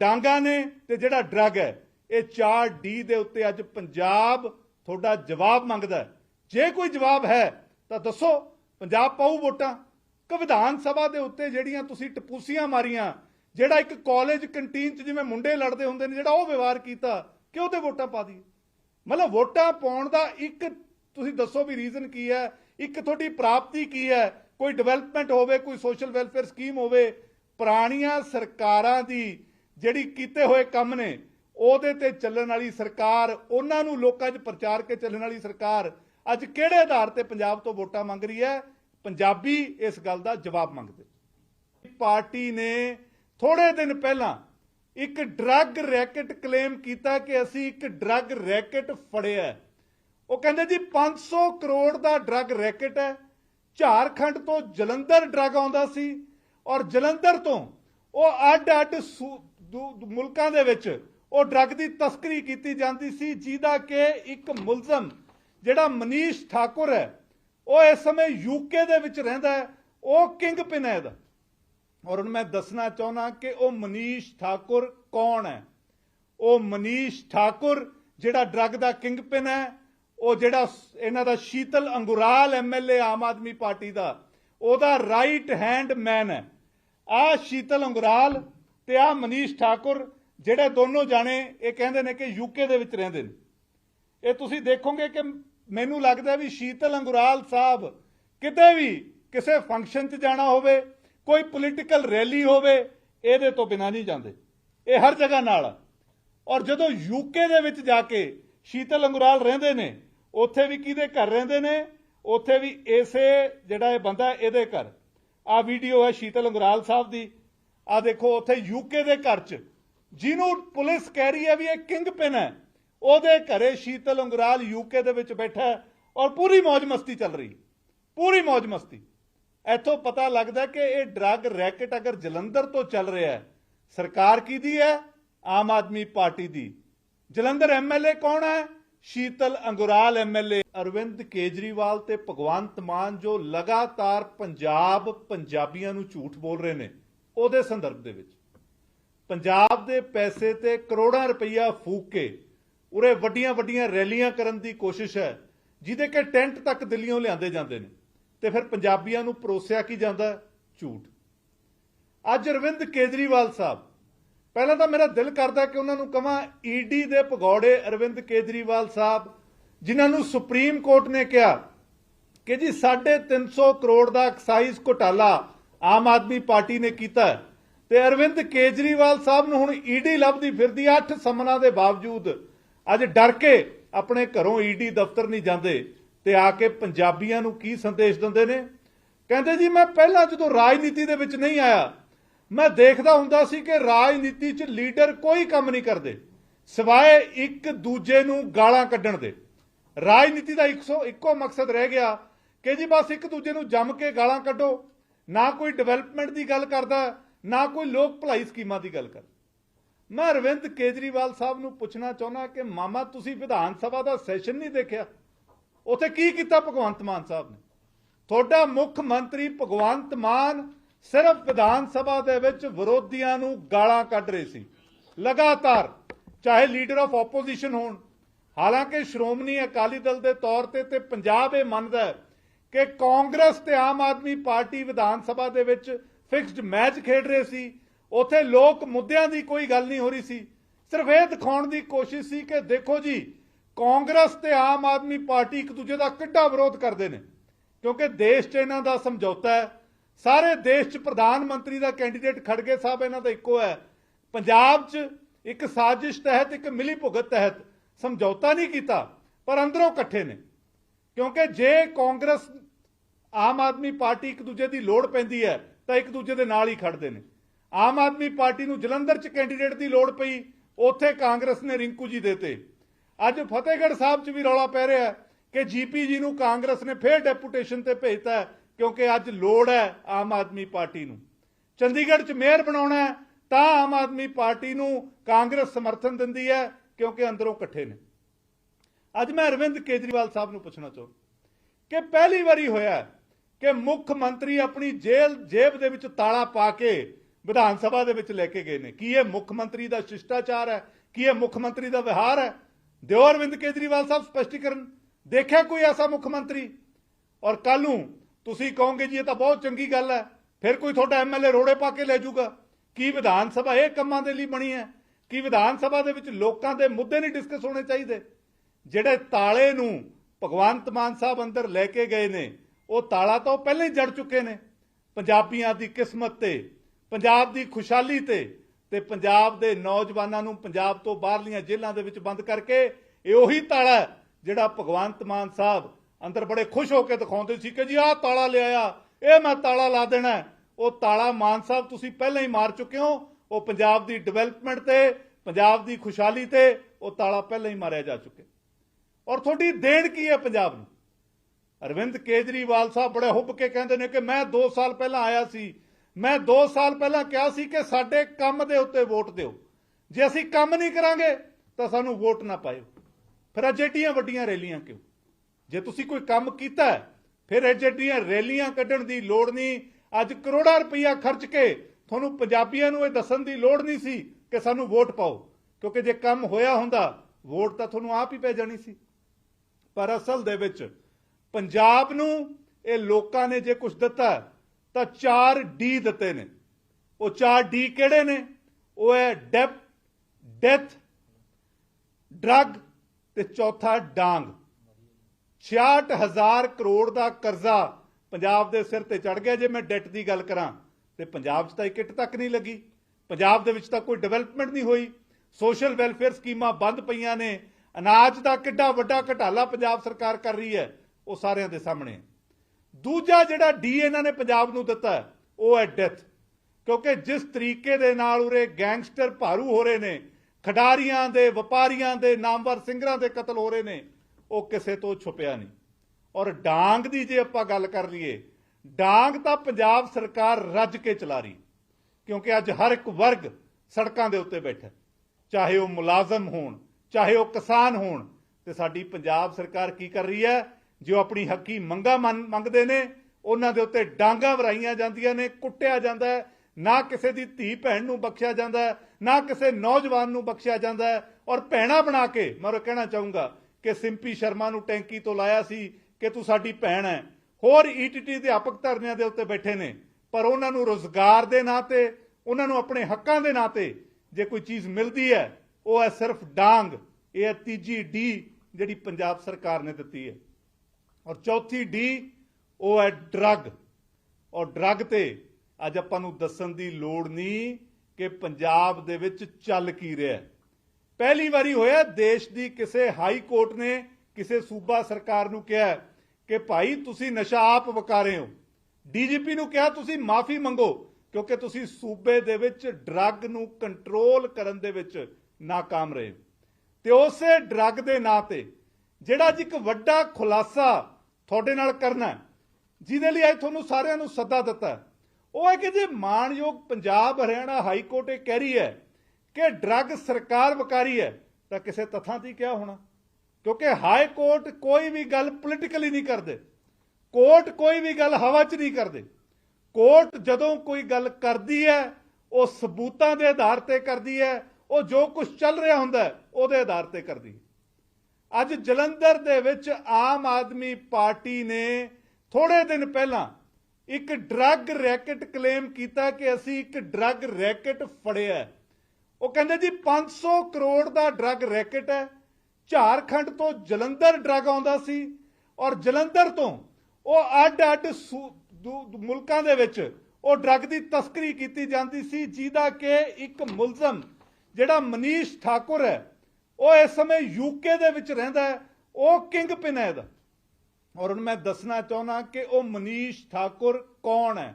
ਡਾਂਗਾ ਨੇ ਤੇ ਜਿਹੜਾ ਡਰੱਗ ਹੈ, ਇਹ 4D ਦੇ ਉੱਤੇ ਅੱਜ ਪੰਜਾਬ ਤੁਹਾਡਾ ਜਵਾਬ ਮੰਗਦਾ ਜੇ ਕੋਈ ਜਵਾਬ ਹੈ, ਤਾਂ ਦੱਸੋ, ਪੰਜਾਬ ਪਾਊ ਵੋਟਾਂ। ਕਿ ਵਿਧਾਨ ਸਭਾ ਦੇ ਉੱਤੇ ਜਿਹੜੀਆਂ ਤੁਸੀਂ ਟਪੂਸੀਆਂ ਮਾਰੀਆਂ, ਜਿਹੜਾ ਇੱਕ ਕਾਲਜ ਕੰਟੀਨ 'ਚ ਜਿਵੇਂ ਮੁੰਡੇ ਲੜਦੇ ਹੁੰਦੇ ਨੇ, ਜਿਹੜਾ ਉਹ ਵਿਵਹਾਰ ਕੀਤਾ ਕਿ ਉਹਦੇ ਵੋਟਾਂ ਪਾ ਦੀ ਮਤਲਬ ਵੋਟਾਂ ਪਾਉਣ ਦਾ ਇੱਕ, ਤੁਸੀਂ ਦੱਸੋ ਵੀ ਰੀਜ਼ਨ ਕੀ ਹੈ? ਇੱਕ ਤੁਹਾਡੀ ਪ੍ਰਾਪਤੀ ਕੀ ਹੈ? ਕੋਈ ਡਿਵੈਲਪਮੈਂਟ ਹੋਵੇ, ਕੋਈ ਸੋਸ਼ਲ ਵੈਲਫੇਅਰ ਸਕੀਮ ਹੋਵੇ, ਪੁਰਾਣੀਆਂ ਸਰਕਾਰਾਂ ਦੀ ਜਿਹੜੀ ਕੀਤੇ ਹੋਏ ਕੰਮ ਨੇ, ਉਹਦੇ ਤੇ ਚੱਲਣ ਵਾਲੀ ਸਰਕਾਰ, ਉਹਨਾਂ ਨੂੰ ਲੋਕਾਂ 'ਚ ਪ੍ਰਚਾਰ ਕੇ ਚੱਲਣ ਵਾਲੀ ਸਰਕਾਰ, ਅੱਜ ਕਿਹੜੇ ਆਧਾਰ ਤੇ ਪੰਜਾਬ ਤੋਂ ਵੋਟਾਂ ਮੰਗ ਰਹੀ ਹੈ? ਪੰਜਾਬੀ ਇਸ ਗੱਲ ਦਾ ਜਵਾਬ ਮੰਗਦੇ। ਪਾਰਟੀ ਨੇ ਥੋੜੇ ਦਿਨ ਪਹਿਲਾਂ ਇੱਕ ਡਰੱਗ ਰੈਕਟ ਕਲੇਮ ਕੀਤਾ ਕਿ ਅਸੀਂ ਇੱਕ ਡਰੱਗ ਰੈਕਟ ਫੜਿਆ ਉਹ ਕਹਿੰਦੇ ਜੀ 500 ਕਰੋੜ ਦਾ ਡਰੱਗ ਰੈਕਟ ਹੈ। ਝਾਰਖੰਡ ਤੋਂ ਜਲੰਧਰ ਡਰੱਗ ਆਉਂਦਾ ਸੀ ਔਰ ਜਲੰਧਰ ਤੋਂ ਉਹ ਅੱਡ-ਅੱਡ ਸੂ- ਮੁਲਕਾਂ ਦੇ ਵਿੱਚ ਉਹ ਡਰੱਗ ਦੀ ਤਸਕਰੀ ਕੀਤੀ ਜਾਂਦੀ ਸੀ, ਜਿਹਦਾ ਕਿ ਇੱਕ ਮੁਲਜ਼ਮ ਜਿਹੜਾ ਮਨੀਸ਼ ਠਾਕੁਰ ਹੈ, ਉਹ ਇਸ ਸਮੇਂ ਯੂਕੇ ਦੇ ਵਿੱਚ ਰਹਿੰਦਾ ਹੈ, ਉਹ ਕਿੰਗ ਪਿਨ ਹੈ ਇਹਦਾ ਔਰ ਹੁਣ ਮੈਂ ਦੱਸਣਾ ਚਾਹੁੰਦਾ ਕਿ ਉਹ ਮਨੀਸ਼ ਠਾਕੁਰ ਕੌਣ ਹੈ? ਉਹ ਮਨੀਸ਼ ਠਾਕੁਰ ਜਿਹੜਾ ਡਰੱਗ ਦਾ ਕਿੰਗ ਪਿਨ ਹੈ, ਉਹ ਜਿਹੜਾ ਇਹਨਾਂ ਦਾ ਸ਼ੀਤਲ ਅੰਗੁਰਾਲ ਐਮਐਲਏ ਆਮ ਆਦਮੀ ਪਾਰਟੀ ਦਾ, ਉਹਦਾ ਰਾਈਟ ਹੈਂਡ ਮੈਨ ਹੈ। ਆ ਸ਼ੀਤਲ ਅੰਗੁਰਾਲ ਤੇ ਆ ਮਨੀਸ਼ ਠਾਕੁਰ, ਜਿਹੜੇ ਦੋਨੋਂ ਜਾਣੇ ਇਹ ਕਹਿੰਦੇ ਨੇ ਕਿ ਯੂਕੇ ਦੇ ਵਿੱਚ ਰਹਿੰਦੇ ਨੇ। ਇਹ ਤੁਸੀਂ ਦੇਖੋਗੇ ਕਿ ਮੈਨੂੰ ਲੱਗਦਾ ਵੀ ਸ਼ੀਤਲ ਅੰਗੁਰਾਲ ਸਾਹਿਬ ਕਿਤੇ ਵੀ ਕਿਸੇ ਫੰਕਸ਼ਨ 'ਚ ਜਾਣਾ ਹੋਵੇ, ਕੋਈ ਪੋਲੀਟੀਕਲ ਰੈਲੀ ਹੋਵੇ, ਇਹਦੇ ਤੋਂ ਬਿਨਾਂ ਨਹੀਂ ਜਾਂਦੇ। ਇਹ ਹਰ ਜਗ੍ਹਾ ਨਾਲ ਔਰ ਜਦੋਂ ਯੂਕੇ ਦੇ ਵਿੱਚ ਜਾ ਕੇ ਸ਼ੀਤਲ ਅੰਗੁਰਾਲ ਰਹਿੰਦੇ ਨੇ, ਉੱਥੇ ਵੀ ਕਿਹਦੇ ਘਰ ਰਹਿੰਦੇ ਨੇ? ਉੱਥੇ ਵੀ ਇਸੇ ਜਿਹੜਾ ਇਹ ਬੰਦਾ ਇਹਦੇ ਘਰ। ਆ ਵੀਡੀਓ ਹੈ ਸ਼ੀਤਲ ਅੰਗੁਰਾਲ ਸਾਹਿਬ ਦੀ। ਆ ਦੇਖੋ ਉੱਥੇ ਯੂਕੇ ਦੇ ਘਰ 'ਚ, ਜਿਹਨੂੰ ਪੁਲਿਸ ਕਹਿ ਰਹੀ ਹੈ ਵੀ ਇਹ ਕਿੰਗ ਪਿਨ ਹੈ, ਉਹਦੇ ਘਰੇ ਸ਼ੀਤਲ ਅੰਗੁਰਾਲ ਯੂਕੇ ਦੇ ਵਿੱਚ ਬੈਠਾ ਔਰ ਪੂਰੀ ਮौज ਮਸਤੀ ਚੱਲ ਰਹੀ ਪੂਰੀ ਮौज ਮਸਤੀ। ਇੱਥੋਂ ਪਤਾ ਲੱਗਦਾ ਕਿ ਇਹ ਡਰੱਗ ਰੈਕਟ ਅਗਰ ਜਲੰਧਰ ਤੋਂ ਚੱਲ ਰਿਹਾ ਹੈ, ਸਰਕਾਰ ਕਿਹਦੀ ਹੈ? ਆਮ ਆਦਮੀ ਪਾਰਟੀ ਦੀ। ਜਲੰਧਰ ਐਮਐਲਏ ਕੌਣ ਹੈ? ਸ਼ੀਤਲ ਅੰਗੁਰਾਲ ਐਮਐਲਏ ਅਰਵਿੰਦ ਕੇਜਰੀਵਾਲ ਤੇ ਭਗਵੰਤ ਮਾਨ ਜੋ ਲਗਾਤਾਰ ਪੰਜਾਬ ਪੰਜਾਬੀਆਂ ਨੂੰ ਝੂਠ ਬੋਲ ਰਹੇ ਨੇ। ਉਹਦੇ ਸੰਦਰਭ ਦੇ ਵਿੱਚ। ਪੰਜਾਬ ਦੇ ਪੈਸੇ ਤੇ ਕਰੋੜਾਂ ਰੁਪਈਆ ਫੂਕ ਕੇ ਉਰੇ ਵੱਡੀਆਂ ਵੱਡੀਆਂ ਰੈਲੀਆਂ ਕਰਨ ਦੀ ਕੋਸ਼ਿਸ਼ ਹੈ, ਜਿਹਦੇ ਕਿ ਟੈਂਟ ਤੱਕ ਦਿੱਲੀੋਂ ਲਿਆਂਦੇ ਜਾਂਦੇ ਨੇ। ਤੇ ਫਿਰ ਪੰਜਾਬੀਆਂ ਨੂੰ ਪਰੋਸਿਆ ਕੀ ਜਾਂਦਾ? ਝੂਠ। ਅੱਜ ਅਰਵਿੰਦ ਕੇਜਰੀਵਾਲ ਸਾਹਿਬ, ਪਹਿਲਾਂ ਤਾਂ ਮੇਰਾ ਦਿਲ ਕਰਦਾ ਕਿ ਉਹਨਾਂ ਨੂੰ ਕਹਾਂ ਈਡੀ ਦੇ ਭਗੌੜੇ ਅਰਵਿੰਦ ਕੇਜਰੀਵਾਲ ਸਾਹਿਬ, ਜਿਨ੍ਹਾਂ ਨੂੰ ਸੁਪਰੀਮ ਕੋਰਟ ਨੇ ਕਿਹਾ ਕਿ ਜੀ 350 ਕਰੋੜ ਦਾ ਐਕਸਾਈਜ਼ ਘੁਟਾਲਾ ਆਮ ਆਦਮੀ ਪਾਰਟੀ ਨੇ ਕੀਤਾ ਤੇ ਅਰਵਿੰਦ ਕੇਜਰੀਵਾਲ ਸਾਹਿਬ ਨੂੰ ਹੁਣ ਈਡੀ ਲੱਭਦੀ ਫਿਰਦੀ 8 ਸਮਨਾਂ ਦੇ ਬਾਵਜੂਦ। ਅੱਜ ਡਰ ਕੇ ਆਪਣੇ ਘਰੋਂ ਈਡੀ ਦਫ਼ਤਰ ਨਹੀਂ ਜਾਂਦੇ ਤੇ ਆ ਕੇ ਪੰਜਾਬੀਆਂ ਨੂੰ ਕੀ ਸੰਦੇਸ਼ ਦਿੰਦੇ ਨੇ? ਕਹਿੰਦੇ ਜੀ, ਮੈਂ ਪਹਿਲਾਂ ਜਦੋਂ ਰਾਜਨੀਤੀ ਦੇ ਵਿੱਚ ਨਹੀਂ ਆਇਆ, ਮੈਂ ਦੇਖਦਾ ਹੁੰਦਾ ਸੀ ਕਿ ਰਾਜਨੀਤੀ 'ਚ ਲੀਡਰ ਕੋਈ ਕੰਮ ਨਹੀਂ ਕਰਦੇ। ਸਿਵਾਏ ਇੱਕ ਦੂਜੇ ਨੂੰ ਗਾਲਾਂ ਕੱਢਣ ਦੇ। ਰਾਜਨੀਤੀ ਦਾ 100 ਇੱਕੋ ਮਕਸਦ ਰਹਿ ਗਿਆ ਕਿ ਜੀ ਬਸ ਇੱਕ ਦੂਜੇ ਨੂੰ ਜੰਮ ਕੇ ਗਾਲਾਂ ਕੱਢੋ। ਨਾ ਕੋਈ ਡਿਵੈਲਪਮੈਂਟ ਦੀ ਗੱਲ ਕਰਦਾ, ਨਾ ਕੋਈ ਲੋਕ ਭਲਾਈ ਸਕੀਮਾਂ ਦੀ ਗੱਲ ਕਰਦਾ। ਮੈਂ ਅਰਵਿੰਦ ਕੇਜਰੀਵਾਲ ਸਾਹਿਬ ਨੂੰ ਪੁੱਛਣਾ ਚਾਹੁੰਦਾ ਕਿ ਮਾਮਾ, ਤੁਸੀਂ ਵਿਧਾਨ ਸਭਾ ਦਾ ਸੈਸ਼ਨ ਨਹੀਂ ਦੇਖਿਆ? ਉੱਥੇ ਕੀ ਕੀਤਾ ਭਗਵੰਤ ਮਾਨ ਸਾਹਿਬ ਨੇ? ਤੁਹਾਡਾ ਮੁੱਖ ਮੰਤਰੀ ਭਗਵੰਤ ਮਾਨ ਸਿਰਫ ਵਿਧਾਨ ਸਭਾ ਦੇ ਵਿੱਚ ਵਿਰੋਧੀਆਂ ਨੂੰ ਗਾਲਾਂ ਕੱਢ ਰਹੇ ਸੀ। ਲਗਾਤਾਰ, ਚਾਹੇ ਲੀਡਰ ਆਫ ਆਪੋਜੀਸ਼ਨ ਹੋਣ, ਹਾਲਾਂਕਿ ਸ਼੍ਰੋਮਣੀ ਅਕਾਲੀ ਦਲ ਦੇ ਤੌਰ ਤੇ ਤੇ ਪੰਜਾਬ ਇਹ ਮੰਨਦਾ ਹੈ ਕਿ ਕਾਂਗਰਸ ਤੇ ਆਮ ਆਦਮੀ ਪਾਰਟੀ ਵਿਧਾਨ ਸਭਾ ਦੇ ਵਿੱਚ ਫਿਕਸਡ ਮੈਚ ਖੇਡ ਰਹੇ ਸੀ। ਉੱਥੇ ਲੋਕ ਮੁੱਦਿਆਂ ਦੀ ਕੋਈ ਗੱਲ ਨਹੀਂ ਹੋ ਰਹੀ ਸੀ। ਸਿਰਫ ਇਹ ਦਿਖਾਉਣ ਦੀ ਕੋਸ਼ਿਸ਼ ਸੀ ਕਿ ਦੇਖੋ ਜੀ, ਕਾਂਗਰਸ ਤੇ ਆਮ ਆਦਮੀ ਪਾਰਟੀ ਇੱਕ ਦੂਜੇ ਦਾ ਕਿੱਡਾ ਵਿਰੋਧ ਕਰਦੇ ਨੇ। ਕਿਉਂਕਿ ਦੇਸ਼ 'ਚ ਇਹਨਾਂ ਦਾ ਸਮਝੌਤਾ ਹੈ। ਸਾਰੇ ਦੇਸ਼ 'ਚ ਪ੍ਰਧਾਨ ਮੰਤਰੀ ਦਾ ਕੈਂਡੀਡੇਟ ਖੜਗੇ ਸਾਹਿਬ, ਇਹਨਾਂ ਦਾ ਇੱਕੋ ਹੈ। ਪੰਜਾਬ 'ਚ ਇੱਕ ਸਾਜ਼ਿਸ਼ ਤਹਿਤ, ਇੱਕ ਮਿਲੀ ਭੁਗਤ ਤਹਿਤ ਸਮਝੌਤਾ ਨਹੀਂ ਕੀਤਾ, ਪਰ ਅੰਦਰੋਂ ਇਕੱਠੇ ਨੇ। ਕਿਉਂਕਿ ਜੇ ਕਾਂਗਰਸ ਆਮ ਆਦਮੀ ਪਾਰਟੀ ਇੱਕ ਦੂਜੇ ਦੀ ਲੋੜ ਪੈਂਦੀ ਹੈ, ਤਾਂ ਇੱਕ ਦੂਜੇ ਦੇ ਨਾਲ ਹੀ ਖੜਦੇ ਨੇ। ਆਮ ਆਦਮੀ ਪਾਰਟੀ ਨੂੰ ਜਲੰਧਰ 'ਚ ਕੈਂਡੀਡੇਟ ਦੀ ਲੋੜ ਪਈ, ਉੱਥੇ ਕਾਂਗਰਸ ਨੇ ਰਿੰਕੂ ਜੀ ਦੇਤੇ। ਅੱਜ ਫਤਿਹਗੜ੍ਹ ਸਾਹਿਬ 'ਚ ਵੀ ਰੌਲਾ ਪੈ ਰਿਹਾ ਹੈ ਕਿ ਜੀਪੀ ਜੀ ਨੂੰ ਕਾਂਗਰਸ ਨੇ ਫੇਰ ਡੈਪੂਟੇਸ਼ਨ ਤੇ ਭੇਜਤਾ ਕਿਉਂਕਿ ਅੱਜ ਲੋੜ ਹੈ ਆਮ ਆਦਮੀ ਪਾਰਟੀ ਨੂੰ। ਚੰਡੀਗੜ੍ਹ 'ਚ ਮੇਅਰ ਬਣਾਉਣਾ ਤਾਂ ਆਮ ਆਦਮੀ ਪਾਰਟੀ ਨੂੰ ਕਾਂਗਰਸ ਸਮਰਥਨ ਦਿੰਦੀ ਹੈ, ਕਿਉਂਕਿ ਅੰਦਰੋਂ ਇਕੱਠੇ ਨੇ। ਅੱਜ ਮੈਂ ਅਰਵਿੰਦ ਕੇਜਰੀਵਾਲ ਸਾਹਿਬ ਨੂੰ ਪੁੱਛਣਾ ਚਾਹੁੰਦਾ ਕਿ ਪਹਿਲੀ ਵਾਰੀ ਹੋਇਆ ਕਿ ਮੁੱਖ ਮੰਤਰੀ ਆਪਣੀ ਜੇਲ੍ਹ, ਜੇਬ ਦੇ ਵਿੱਚ ਤਾਲਾ ਪਾ ਕੇ ਵਿਧਾਨ ਸਭਾ ਦੇ ਵਿੱਚ ਲੈ ਕੇ ਗਏ ਨੇ। ਕੀ ਇਹ ਮੁੱਖ ਮੰਤਰੀ ਦਾ ਸ਼ਿਸ਼ਟਾਚਾਰ ਹੈ? ਕੀ ਇਹ ਮੁੱਖ ਮੰਤਰੀ ਦਾ ਵਿਹਾਰ ਹੈ? ਦਿਓ ਅਰਵਿੰਦ ਕੇਜਰੀਵਾਲ ਸਾਹਿਬ ਸਪਸ਼ਟੀਕਰਨ। ਦੇਖਿਆ ਕੋਈ ਐਸਾ ਮੁੱਖ ਮੰਤਰੀ? ਔਰ ਕੱਲ ਨੂੰ ਤੁਸੀਂ ਕਹੋਗੇ ਜੀ, ਇਹ ਤਾਂ ਬਹੁਤ ਚੰਗੀ ਗੱਲ ਹੈ। ਫਿਰ ਕੋਈ ਤੁਹਾਡਾ ਐਮਐਲਏ ਰੋੜੇ ਪਾ ਕੇ ਲੈ ਜਾਊਗਾ। ਕੀ ਵਿਧਾਨ ਸਭਾ ਇਹ ਕੰਮਾਂ ਦੇ ਲਈ ਬਣੀ ਹੈ? ਕੀ ਵਿਧਾਨ ਸਭਾ ਦੇ ਵਿੱਚ ਲੋਕਾਂ ਦੇ ਮੁੱਦੇ ਨਹੀਂ ਡਿਸਕਸ ਹੋਣੇ ਚਾਹੀਦੇ? ਜਿਹੜੇ ਤਾਲੇ ਨੂੰ ਭਗਵੰਤ ਮਾਨ ਸਾਹਿਬ ਅੰਦਰ ਲੈ ਕੇ ਗਏ ਨੇ ਉਹ ਤਾਲਾ ਤਾਂ ਉਹ ਪਹਿਲਾਂ ਹੀ ਜੜ ਚੁੱਕੇ ਨੇ। ਪੰਜਾਬੀਆਂ ਦੀ ਕਿਸਮਤ ਤੇ, ਪੰਜਾਬ ਦੀ ਖੁਸ਼ਹਾਲੀ ਤੇ ਤੇ ਪੰਜਾਬ ਦੇ ਨੌਜਵਾਨਾਂ ਨੂੰ ਪੰਜਾਬ ਤੋਂ ਬਾਹਰਲੀਆਂ ਜੇਲ੍ਹਾਂ ਦੇ ਵਿੱਚ ਬੰਦ ਕਰਕੇ ਇਹ ਉਹੀ ਤਾਲਾ ਜਿਹੜਾ ਭਗਵੰਤ ਮਾਨ ਸਾਹਿਬ ਅੰਦਰ ਬੜੇ ਖੁਸ਼ ਹੋ ਕੇ ਦਿਖਾਉਂਦੇ ਸੀ ਕਿ ਜੀ ਆਹ ਤਾਲਾ ਲਿਆਇਆ, ਇਹ ਮੈਂ ਤਾਲਾ ਲਾ ਦੇਣਾ ਉਹ ਤਾਲਾ ਮਾਨ ਸਾਹਿਬ ਤੁਸੀਂ ਪਹਿਲਾਂ ਹੀ ਮਾਰ ਚੁੱਕੇ ਹੋ, ਉਹ ਪੰਜਾਬ ਦੀ ਡਿਵੈਲਪਮੈਂਟ ਤੇ, ਪੰਜਾਬ ਦੀ ਖੁਸ਼ਹਾਲੀ ਤੇ ਉਹ ਤਾਲਾ ਪਹਿਲਾਂ ਹੀ ਮਾਰਿਆ ਜਾ ਚੁੱਕਿਆ। ਔਰ ਤੁਹਾਡੀ ਦੇਣ ਕੀ ਹੈ ਪੰਜਾਬ ਨੂੰ? ਅਰਵਿੰਦ ਕੇਜਰੀਵਾਲ ਸਾਹਿਬ ਬੜੇ ਹੁੱਬ ਕੇ ਕਹਿੰਦੇ ਨੇ ਕਿ ਮੈਂ 2 ਸਾਲ ਪਹਿਲਾਂ ਆਇਆ ਸੀ। ਮੈਂ 2 ਸਾਲ ਪਹਿਲਾਂ ਕਿਹਾ ਸੀ ਕਿ ਸਾਡੇ ਕੰਮ ਦੇ ਉੱਤੇ ਵੋਟ ਦਿਓ। ਜੇ ਅਸੀਂ ਕੰਮ ਨਹੀਂ ਕਰਾਂਗੇ, ਤਾਂ ਸਾਨੂੰ ਵੋਟ ਨਾ ਪਾਇਓ। ਫਿਰ ਅੱਜ ਏਡੀਆਂ ਵੱਡੀਆਂ ਰੈਲੀਆਂ ਕਿਉਂ? ਜੇ ਤੁਸੀਂ ਕੋਈ ਕੰਮ ਕੀਤਾ ਫਿਰ ਇਹ ਜਿਹੜੀਆਂ ਰੈਲੀਆਂ ਕੱਢਣ ਦੀ ਲੋੜ ਨਹੀਂ। ਅੱਜ ਕਰੋੜਾਂ ਰੁਪਈਆ ਖਰਚ ਕੇ ਤੁਹਾਨੂੰ ਪੰਜਾਬੀਆਂ ਨੂੰ ਇਹ ਦੱਸਣ ਦੀ ਲੋੜ ਨਹੀਂ ਸੀ ਕਿ ਸਾਨੂੰ ਵੋਟ ਪਾਓ। ਕਿਉਂਕਿ ਜੇ ਕੰਮ ਹੋਇਆ ਹੁੰਦਾ, ਵੋਟ ਤਾਂ ਤੁਹਾਨੂੰ ਆਪ ਹੀ ਪੈ ਜਾਣੀ ਸੀ। ਪਰ ਅਸਲ ਦੇ ਵਿੱਚ ਪੰਜਾਬ ਨੂੰ ਇਹ ਲੋਕਾਂ ਨੇ ਜੇ ਕੁਝ ਦਿੱਤਾ ਤਾਂ 4 ਡੀ ਦਿੱਤੇ ਨੇ। ਉਹ 4 ਡੀ ਕਿਹੜੇ ਨੇ? ਉਹ ਹੈ ਡੈਪ, ਡੈਥ, ਡਰੱਗ ਤੇ ਚੌਥਾ ਡਾਂਗ। 66000 ਕਰੋੜ ਦਾ ਕਰਜ਼ਾ ਪੰਜਾਬ ਦੇ ਸਿਰ ਤੇ ਚੜ ਗਿਆ ਜੇ ਮੈਂ ਡੈਟ ਦੀ ਗੱਲ ਕਰਾਂ, ਤੇ ਪੰਜਾਬ 'ਚ ਤਾਂ ਇੱਕ ਇੱਟ ਤੱਕ ਨਹੀਂ ਲੱਗੀ। ਪੰਜਾਬ ਦੇ ਵਿੱਚ ਤਾਂ ਕੋਈ ਡਿਵੈਲਪਮੈਂਟ ਨਹੀਂ ਹੋਈ। ਸੋਸ਼ਲ ਵੈਲਫੇਅਰ ਸਕੀਮਾਂ ਬੰਦ ਪਈਆਂ ਨੇ। ਅਨਾਜ ਦਾ ਕਿੱਡਾ ਵੱਡਾ ਘਟਾਲਾ ਪੰਜਾਬ ਸਰਕਾਰ ਕਰ ਰਹੀ ਹੈ। ਉਹ ਸਾਰਿਆਂ ਦੇ ਸਾਹਮਣੇ। ਹੈ। ਦੂਜਾ ਜਿਹੜਾ ਡੀ ਇਹਨਾਂ ਨੇ ਪੰਜਾਬ ਨੂੰ ਦਿੱਤਾ ਉਹ ਹੈ ਡੈਥ ਕਿਉਂਕਿ ਜਿਸ ਤਰੀਕੇ ਦੇ ਨਾਲ ਉਰੇ ਗੈਂਗਸਟਰ ਭਾਰੂ ਹੋ ਰਹੇ ਨੇ, ਖਿਡਾਰੀਆਂ ਦੇ, ਵਪਾਰੀਆਂ ਦੇ, ਨਾਮਵਰ ਸਿੰਗਰਾਂ ਦੇ ਕਤਲ ਹੋ ਰਹੇ ਨੇ, ਉਹ ਕਿਸੇ ਤੋਂ ਛੁਪਿਆ ਨਹੀਂ। ਔਰ ਡਾਂਗ ਦੀ ਜੇ ਆਪਾਂ ਗੱਲ ਕਰ ਲਈਏ, ਡਾਂਗ ਤਾਂ ਪੰਜਾਬ ਸਰਕਾਰ ਰੱਜ ਕੇ ਚਲਾ ਰਹੀ, ਕਿਉਂਕਿ ਅੱਜ ਹਰ ਇੱਕ ਵਰਗ ਸੜਕਾਂ ਦੇ ਉੱਤੇ ਬੈਠਾ ਚਾਹੇ ਉਹ ਮੁਲਾਜ਼ਮ ਹੋਣ, ਚਾਹੇ ਉਹ ਕਿਸਾਨ ਹੋਣ, ਤੇ ਸਾਡੀ ਪੰਜਾਬ ਸਰਕਾਰ ਕੀ ਕਰ ਰਹੀ ਹੈ? ਜੋ ਆਪਣੀ ਹੱਕੀ ਮੰਗਾ ਮੰਗਦੇ ਨੇ, ਉਹਨਾਂ ਦੇ ਉੱਤੇ ਡਾਂਗਾ ਵਰਾਈਆਂ ਜਾਂਦੀਆਂ ਨੇ, ਕੁੱਟਿਆ ਜਾਂਦਾ ਹੈ। ਨਾ ਕਿਸੇ ਦੀ ਧੀ ਭੈਣ ਨੂੰ ਬਖਸ਼ਿਆ ਜਾਂਦਾ ਹੈ, ਨਾ ਕਿਸੇ ਨੌਜਵਾਨ ਨੂੰ ਬਖਸ਼ਿਆ ਜਾਂਦਾ ਹੈ। ਔਰ ਭੈਣਾ ਬਣਾ ਕੇ ਮੈਂ ਉਹ ਕਹਿਣਾ ਚਾਹੂੰਗਾ ਕਿ ਸਿੰਪੀ ਸ਼ਰਮਾ ਨੂੰ ਟੈਂਕੀ ਤੋਂ ਲਾਇਆ ਸੀ ਕਿ ਤੂੰ ਸਾਡੀ ਭੈਣ ਹੈ। ਹੋਰ ਈਟੀਟੀ ਅਧਿਆਪਕ ਧਰਨਿਆਂ ਦੇ ਉੱਤੇ ਬੈਠੇ ਨੇ। ਪਰ ਉਹਨਾਂ ਨੂੰ ਰੋਜ਼ਗਾਰ ਦੇ ਨਾਂ ਤੇ, ਉਹਨਾਂ ਨੂੰ ਆਪਣੇ ਹੱਕਾਂ ਦੇ ਨਾਂ ਤੇ ਜੇ ਕੋਈ ਚੀਜ਼ ਮਿਲਦੀ ਹੈ, ਉਹ ਹੈ ਸਿਰਫ ਡਾਂਗ। ਇਹ ਤੀਜੀ ਡੀ ਜਿਹੜੀ ਪੰਜਾਬ ਸਰਕਾਰ ਨੇ ਦਿੱਤੀ ਹੈ। ਔਰ ਚੌਥੀ ਡੀ, ਉਹ ਹੈ ਡਰੱਗ। ਔਰ ਡਰੱਗ ਤੇ ਅੱਜ ਆਪਾਂ ਨੂੰ ਦੱਸਣ ਦੀ ਲੋੜ ਨਹੀਂ ਕਿ ਪੰਜਾਬ ਦੇ ਵਿੱਚ ਚੱਲ ਕੀ ਰਿਹਾ। ਪਹਿਲੀ ਵਾਰੀ ਹੋਇਆ, ਦੇਸ਼ ਦੀ ਕਿਸੇ ਹਾਈ ਕੋਰਟ ਨੇ ਕਿਸੇ ਸੂਬਾ ਸਰਕਾਰ ਨੂੰ ਕਿਹਾ ਕਿ ਭਾਈ ਤੁਸੀਂ ਨਸ਼ਾ ਆਪ ਵਕਾ ਰਹੇ ਹੋ। ਡੀਜੀਪੀ ਨੂੰ ਕਿਹਾ, ਤੁਸੀਂ ਮਾਫੀ ਮੰਗੋ, ਕਿਉਂਕਿ ਤੁਸੀਂ ਸੂਬੇ ਦੇ ਵਿੱਚ ਡਰੱਗ ਨੂੰ ਕੰਟਰੋਲ ਕਰਨ ਦੇ ਵਿੱਚ ਨਾਕਾਮ ਰਹੇ। ਹੋ। ਤੇ ਉਸੇ ਡਰੱਗ ਦੇ ਨਾਂ ਤੇ, ਜਿਹੜਾ ਅੱਜ ਇੱਕ ਵੱਡਾ ਖੁਲਾਸਾ ਤੁਹਾਡੇ ਨਾਲ ਕਰਨਾ ਜਿਹਦੇ ਲਈ ਅੱਜ ਤੁਹਾਨੂੰ ਸਾਰਿਆਂ ਨੂੰ ਸੱਦਾ ਦਿੱਤਾ ਉਹ ਹੈ ਕਿ ਜੇ ਮਾਨਯੋਗ ਪੰਜਾਬ ਹਰਿਆਣਾ ਹਾਈ ਕੋਰਟ ਇਹ ਕਹਿ ਰਹੀ ਹੈ ਕਿ ਡਰੱਗ ਸਰਕਾਰ ਵਕਾਰੀ ਹੈ, ਤਾਂ ਕਿਸੇ ਤਥਾਂ ਤੇ ਹੀ ਕਿਹਾ ਹੋਣਾ। ਕਿਉਂਕਿ ਹਾਈ ਕੋਰਟ ਕੋਈ ਵੀ ਗੱਲ ਪੋਲੀਟੀਕਲੀ ਨਹੀਂ ਕਰਦੇ। ਕੋਰਟ ਕੋਈ ਵੀ ਗੱਲ ਹਵਾ 'ਚ ਨਹੀਂ ਕਰਦੇ। ਕੋਰਟ ਜਦੋਂ ਕੋਈ ਗੱਲ ਕਰਦੀ ਹੈ, ਉਹ ਸਬੂਤਾਂ ਦੇ ਆਧਾਰ ਤੇ ਕਰਦੀ ਹੈ, ਉਹ ਜੋ ਕੁਝ ਚੱਲ ਰਿਹਾ ਹੁੰਦਾ ਉਹਦੇ ਆਧਾਰ ਤੇ ਕਰਦੀ ਹੈ। ਅੱਜ ਜਲੰਧਰ ਦੇ ਵਿੱਚ ਆਮ ਆਦਮੀ ਪਾਰਟੀ ਨੇ ਥੋੜੇ ਦਿਨ ਪਹਿਲਾਂ ਇੱਕ ਡਰੱਗ ਰੈਕਟ ਕਲੇਮ ਕੀਤਾ ਕਿ ਅਸੀਂ ਇੱਕ ਡਰੱਗ ਰੈਕਟ ਫੜਿਆ ਉਹ ਕਹਿੰਦੇ ਜੀ 500 ਕਰੋੜ ਦਾ ਡਰੱਗ ਰੈਕਟ ਹੈ। ਝਾਰਖੰਡ ਤੋਂ ਜਲੰਧਰ ਡਰੱਗ ਆਉਂਦਾ ਸੀ ਔਰ ਜਲੰਧਰ ਤੋਂ ਉਹ ਅੱਡ-ਅੱਡ ਮੁਲਕਾਂ ਦੇ ਵਿੱਚ ਉਹ ਡਰੱਗ ਦੀ ਤਸਕਰੀ ਕੀਤੀ ਜਾਂਦੀ ਸੀ, ਜਿਹਦਾ ਕਿ ਇੱਕ ਮੁਲਜ਼ਮ ਜਿਹੜਾ ਮਨੀਸ਼ ਠਾਕੁਰ ਹੈ ਉਹ ਇਸ ਸਮੇਂ ਯੂਕੇ ਦੇ ਵਿੱਚ ਰਹਿੰਦਾ ਹੈ, ਉਹ ਕਿੰਗ ਪਿਨ ਹੈ ਇਹਦਾ ਔਰ ਹੁਣ ਮੈਂ ਦੱਸਣਾ ਚਾਹੁੰਦਾ ਕਿ ਉਹ ਮਨੀਸ਼ ਠਾਕੁਰ ਕੌਣ ਹੈ?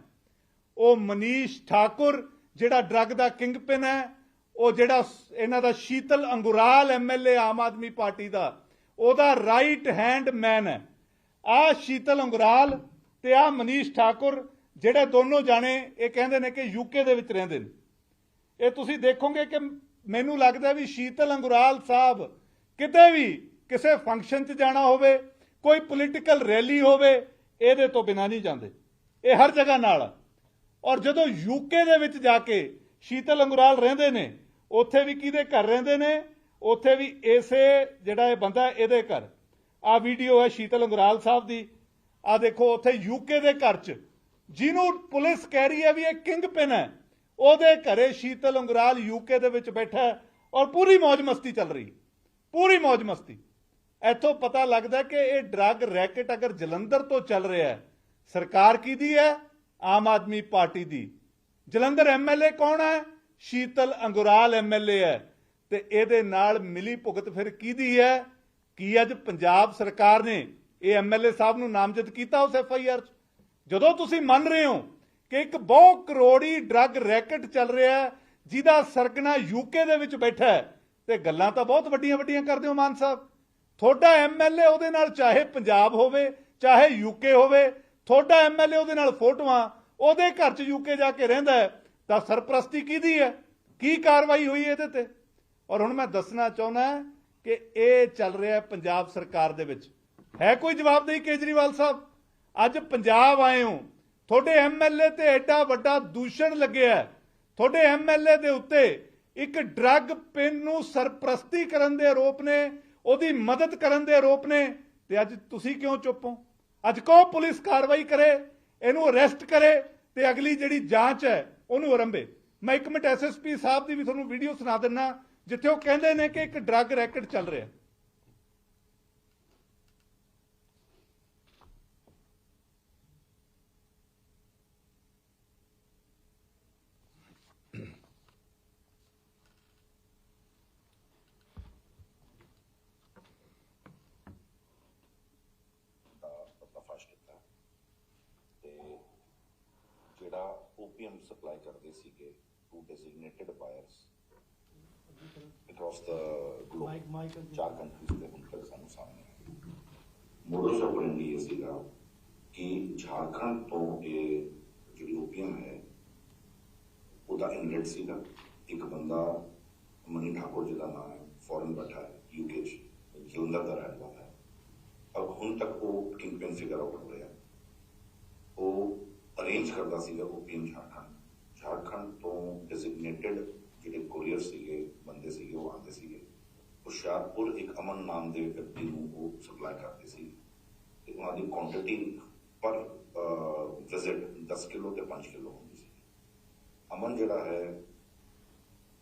ਉਹ ਮਨੀਸ਼ ਠਾਕੁਰ ਜਿਹੜਾ ਡਰੱਗ ਦਾ ਕਿੰਗ ਪਿਨ ਹੈ, ਉਹ ਜਿਹੜਾ ਇਹਨਾਂ ਦਾ ਸ਼ੀਤਲ ਅੰਗੁਰਾਲ ਐਮਐਲਏ ਆਮ ਆਦਮੀ ਪਾਰਟੀ ਦਾ, ਉਹਦਾ ਰਾਈਟ ਹੈਂਡ ਮੈਨ ਹੈ। ਆ ਸ਼ੀਤਲ ਅੰਗੁਰਾਲ ਤੇ ਆ ਮਨੀਸ਼ ਠਾਕੁਰ, ਜਿਹੜੇ ਦੋਨੋਂ ਜਾਣੇ ਇਹ ਕਹਿੰਦੇ ਨੇ ਕਿ ਯੂਕੇ ਦੇ ਵਿੱਚ ਰਹਿੰਦੇ ਨੇ। ਇਹ ਤੁਸੀਂ ਦੇਖੋਗੇ ਕਿ ਮੈਨੂੰ ਲੱਗਦਾ ਵੀ ਸ਼ੀਤਲ ਅੰਗੁਰਾਲ ਸਾਹਿਬ ਕਿਤੇ ਵੀ ਕਿਸੇ ਫੰਕਸ਼ਨ 'ਚ ਜਾਣਾ ਹੋਵੇ, ਕੋਈ ਪੋਲੀਟੀਕਲ ਰੈਲੀ ਹੋਵੇ, ਇਹਦੇ ਤੋਂ ਬਿਨਾਂ ਨਹੀਂ ਜਾਂਦੇ। ਇਹ ਹਰ ਜਗ੍ਹਾ ਨਾਲ। ਔਰ ਜਦੋਂ ਯੂਕੇ ਦੇ ਵਿੱਚ ਜਾ ਕੇ ਸ਼ੀਤਲ ਅੰਗੁਰਾਲ ਰਹਿੰਦੇ ਨੇ, ਉੱਥੇ ਵੀ ਕਿਹਦੇ ਘਰ ਰਹਿੰਦੇ ਨੇ? ਉੱਥੇ ਵੀ ਇਸੇ ਜਿਹੜਾ ਇਹ ਬੰਦਾ ਇਹਦੇ ਘਰ। ਆ ਵੀਡੀਓ ਹੈ ਸ਼ੀਤਲ ਅੰਗੁਰਾਲ ਸਾਹਿਬ ਦੀ। ਆ ਦੇਖੋ, ਉੱਥੇ ਯੂਕੇ ਦੇ ਘਰ 'ਚ। ਜਿਹਨੂੰ ਪੁਲਿਸ ਕਹਿ ਰਹੀ ਹੈ ਵੀ ਇਹ ਕਿੰਗ ਪਿਨ ਹੈ। ਉਹਦੇ ਘਰੇ ਸ਼ੀਤਲ ਅੰਗੁਰਾਲ ਯੂਕੇ ਦੇ ਵਿੱਚ ਬੈਠਾ ਔਰ ਪੂਰੀ ਮौज ਮਸਤੀ ਚੱਲ ਰਹੀ ਪੂਰੀ ਮौज ਮਸਤੀ। ਇੱਥੋਂ ਪਤਾ ਲੱਗਦਾ ਕਿ ਇਹ ਡਰੱਗ ਰੈਕਟ ਅਗਰ ਜਲੰਧਰ ਤੋਂ ਚੱਲ ਰਿਹਾ ਹੈ, ਸਰਕਾਰ ਕਿਹਦੀ ਹੈ? ਆਮ ਆਦਮੀ ਪਾਰਟੀ ਦੀ। ਜਲੰਧਰ ਐਮਐਲਏ ਕੌਣ ਹੈ? ਸ਼ੀਤਲ ਅੰਗੁਰਾਲ ਐਮਐਲਏ ਹੈ। ਤੇ ਇਹਦੇ ਨਾਲ ਮਿਲੀ ਭੁਗਤ ਫਿਰ ਕਿਹਦੀ ਹੈ? ਕੀ ਅੱਜ ਪੰਜਾਬ ਸਰਕਾਰ ਨੇ ਇਹ ਐਮਐਲਏ ਸਾਹਿਬ ਨੂੰ ਨਾਮਜ਼ਦ ਕੀਤਾ ਉਸ ਐਫਆਈਆਰ 'ਚ? ਜਦੋਂ ਤੁਸੀਂ ਮੰਨ ਰਹੇ ਹੋ ਕਿ ਇੱਕ ਬਹੁ ਕਰੋੜੀ ਡਰੱਗ ਰੈਕਟ ਚੱਲ ਰਿਹਾ ਹੈ, ਜਿਹਦਾ ਸਰਗਣਾ ਯੂਕੇ ਦੇ ਵਿੱਚ ਬੈਠਾ ਹੈ। ਤੇ ਗੱਲਾਂ ਤਾਂ ਬਹੁਤ ਵੱਡੀਆਂ ਵੱਡੀਆਂ ਕਰਦੇ ਹੋ ਮਾਨ ਸਾਹਿਬ। ਤੁਹਾਡਾ ਐਮਐਲਏ ਉਹਦੇ ਨਾਲ ਚਾਹੇ ਪੰਜਾਬ ਹੋਵੇ, ਚਾਹੇ ਯੂਕੇ ਹੋਵੇ, ਤੁਹਾਡਾ ਐਮਐਲਏ ਉਹਦੇ ਨਾਲ ਫੋਟੋਆਂ, ਉਹਦੇ ਘਰ 'ਚ ਯੂਕੇ ਜਾ ਕੇ ਰਹਿੰਦਾ ਹੈ, ਤਾਂ ਸਰਪ੍ਰਸਤੀ ਕਿਹਦੀ ਹੈ? ਕੀ ਕਾਰਵਾਈ ਹੋਈ ਇਹਦੇ ਤੇ? ਔਰ ਹੁਣ ਮੈਂ ਦੱਸਣਾ ਚਾਹੁੰਦਾ ਕਿ ਇਹ ਚੱਲ ਰਿਹਾ ਪੰਜਾਬ ਸਰਕਾਰ ਦੇ ਵਿੱਚ। ਹੈ ਕੋਈ ਜਵਾਬਦੇਹੀ ਕੇਜਰੀਵਾਲ ਸਾਹਿਬ? ਅੱਜ ਪੰਜਾਬ ਆਏ ਹੋ ਤੁਹਾਡੇ ਐਮਐਲਏ ਤੇ ਐਡਾ ਵੱਡਾ ਦੂਸ਼ਣ ਲੱਗਿਆ ਹੈ। ਤੁਹਾਡੇ ਐਮਐਲਏ ਦੇ ਉੱਤੇ ਇੱਕ ਡਰੱਗ ਪਿੰਨ ਨੂੰ ਸਰਪ੍ਰਸਤੀ ਕਰਨ ਦੇ ਆਰੋਪ ਨੇ, ਉਹਦੀ ਮਦਦ ਕਰਨ ਦੇ ਆਰੋਪ ਨੇ ਤੇ ਅੱਜ ਤੁਸੀਂ ਕਿਉਂ ਚੁੱਪ ਹੋ? ਅੱਜ ਕੋ ਪੁਲਿਸ ਕਾਰਵਾਈ ਕਰੇ, ਇਹਨੂੰ ਅਰੈਸਟ ਕਰੇ ਤੇ ਅਗਲੀ ਜਿਹੜੀ ਜਾਂਚ ਹੈ, ਉਹਨੂੰ ਆਰੰਭੇ। ਮੈਂ ਇੱਕ ਮਿੰਟ ਐਸਐਸਪੀ ਸਾਹਿਬ ਦੀ ਵੀ ਤੁਹਾਨੂੰ ਵੀਡੀਓ ਸੁਣਾ ਦਿੰਨਾ, ਜਿੱਥੇ ਉਹ ਕਹਿੰਦੇ ਨੇ ਕਿ ਇੱਕ ਡਰੱਗ ਰੈਕਟ ਚੱਲ ਰਿਹਾ ਦਾ ਪਰਦਾਫਾਸ਼ ਕੀਤਾ ਤੇ ਜਿਹੜਾ ਓਪੀਐਮ ਸਪਲਾਈ ਕਰਦੇ ਸੀਗੇ to designated buyers across the globe Mike- Mike ਅੱਗੇ। ਚਾਰ ਕੰਟਰੀਜ਼ ਦੇ ਹੁਣ ਤੱਕ ਸਾਨੂੰ ਸਾਹਮਣੇ ਮੋਡਸ ਆਪਰੈਂਡੀ ਇਹ ਸੀਗਾ ਕਿ ਝਾਰਖੰਡ ਤੋਂ ਇਹ ਜਿਹੜੀ ਓਪੀਐਮ ਹੈ ਉਹਦਾ ਇਨਲੈਟ ਸੀਗਾ ਇੱਕ ਬੰਦਾ ਮਨੀ ਠਾਕੁਰ ਜਿਹਦਾ ਨਾਮ ਹੈ ਫੋਰਨ ਬੈਠਾ ਹੈ ਯੂਕੇ ਚ ਜਲੰਧਰ ਦਾ ਰਹਿਣ ਵਾਲਾ ਹੈ ਔਰ ਹੁਣ ਤੱਕ ਉਹ ਕਿੰਗ ਪਿਨ ਫਿਗਰ ਆਊਟ ਹੋ ਰਿਹਾ ਉਹ ਅਰੇਂਜ ਕਰਦਾ ਸੀਗਾ ਓਪੀਐਮ ਝਾਰਖੰਡ ਝਾਰਖੰਡ ਤੋਂ ਡੈਸਿਗਨੇਟਡ ਜਿਹੜੇ ਕੋਰੀਅਰ ਸੀਗੇ ਬੰਦੇ ਸੀਗੇ ਉਹ ਆਉਂਦੇ ਸੀਗੇ ਹੁਸ਼ਿਆਰਪੁਰ ਇੱਕ ਅਮਨ ਨਾਮ ਦੇ ਵਿਅਕਤੀ ਨੂੰ ਉਹ ਸਪਲਾਈ ਕਰਦੇ ਸੀ ਤੇ ਉਹਨਾਂ ਦੀ ਕੁਆਂਟੀਟੀ ਪਰ ਵਿਜ਼ਿਟ 10 ਕਿਲੋ ਤੇ 5 ਕਿਲੋ ਹੁੰਦੀ ਸੀ ਅਮਨ ਜਿਹੜਾ ਹੈ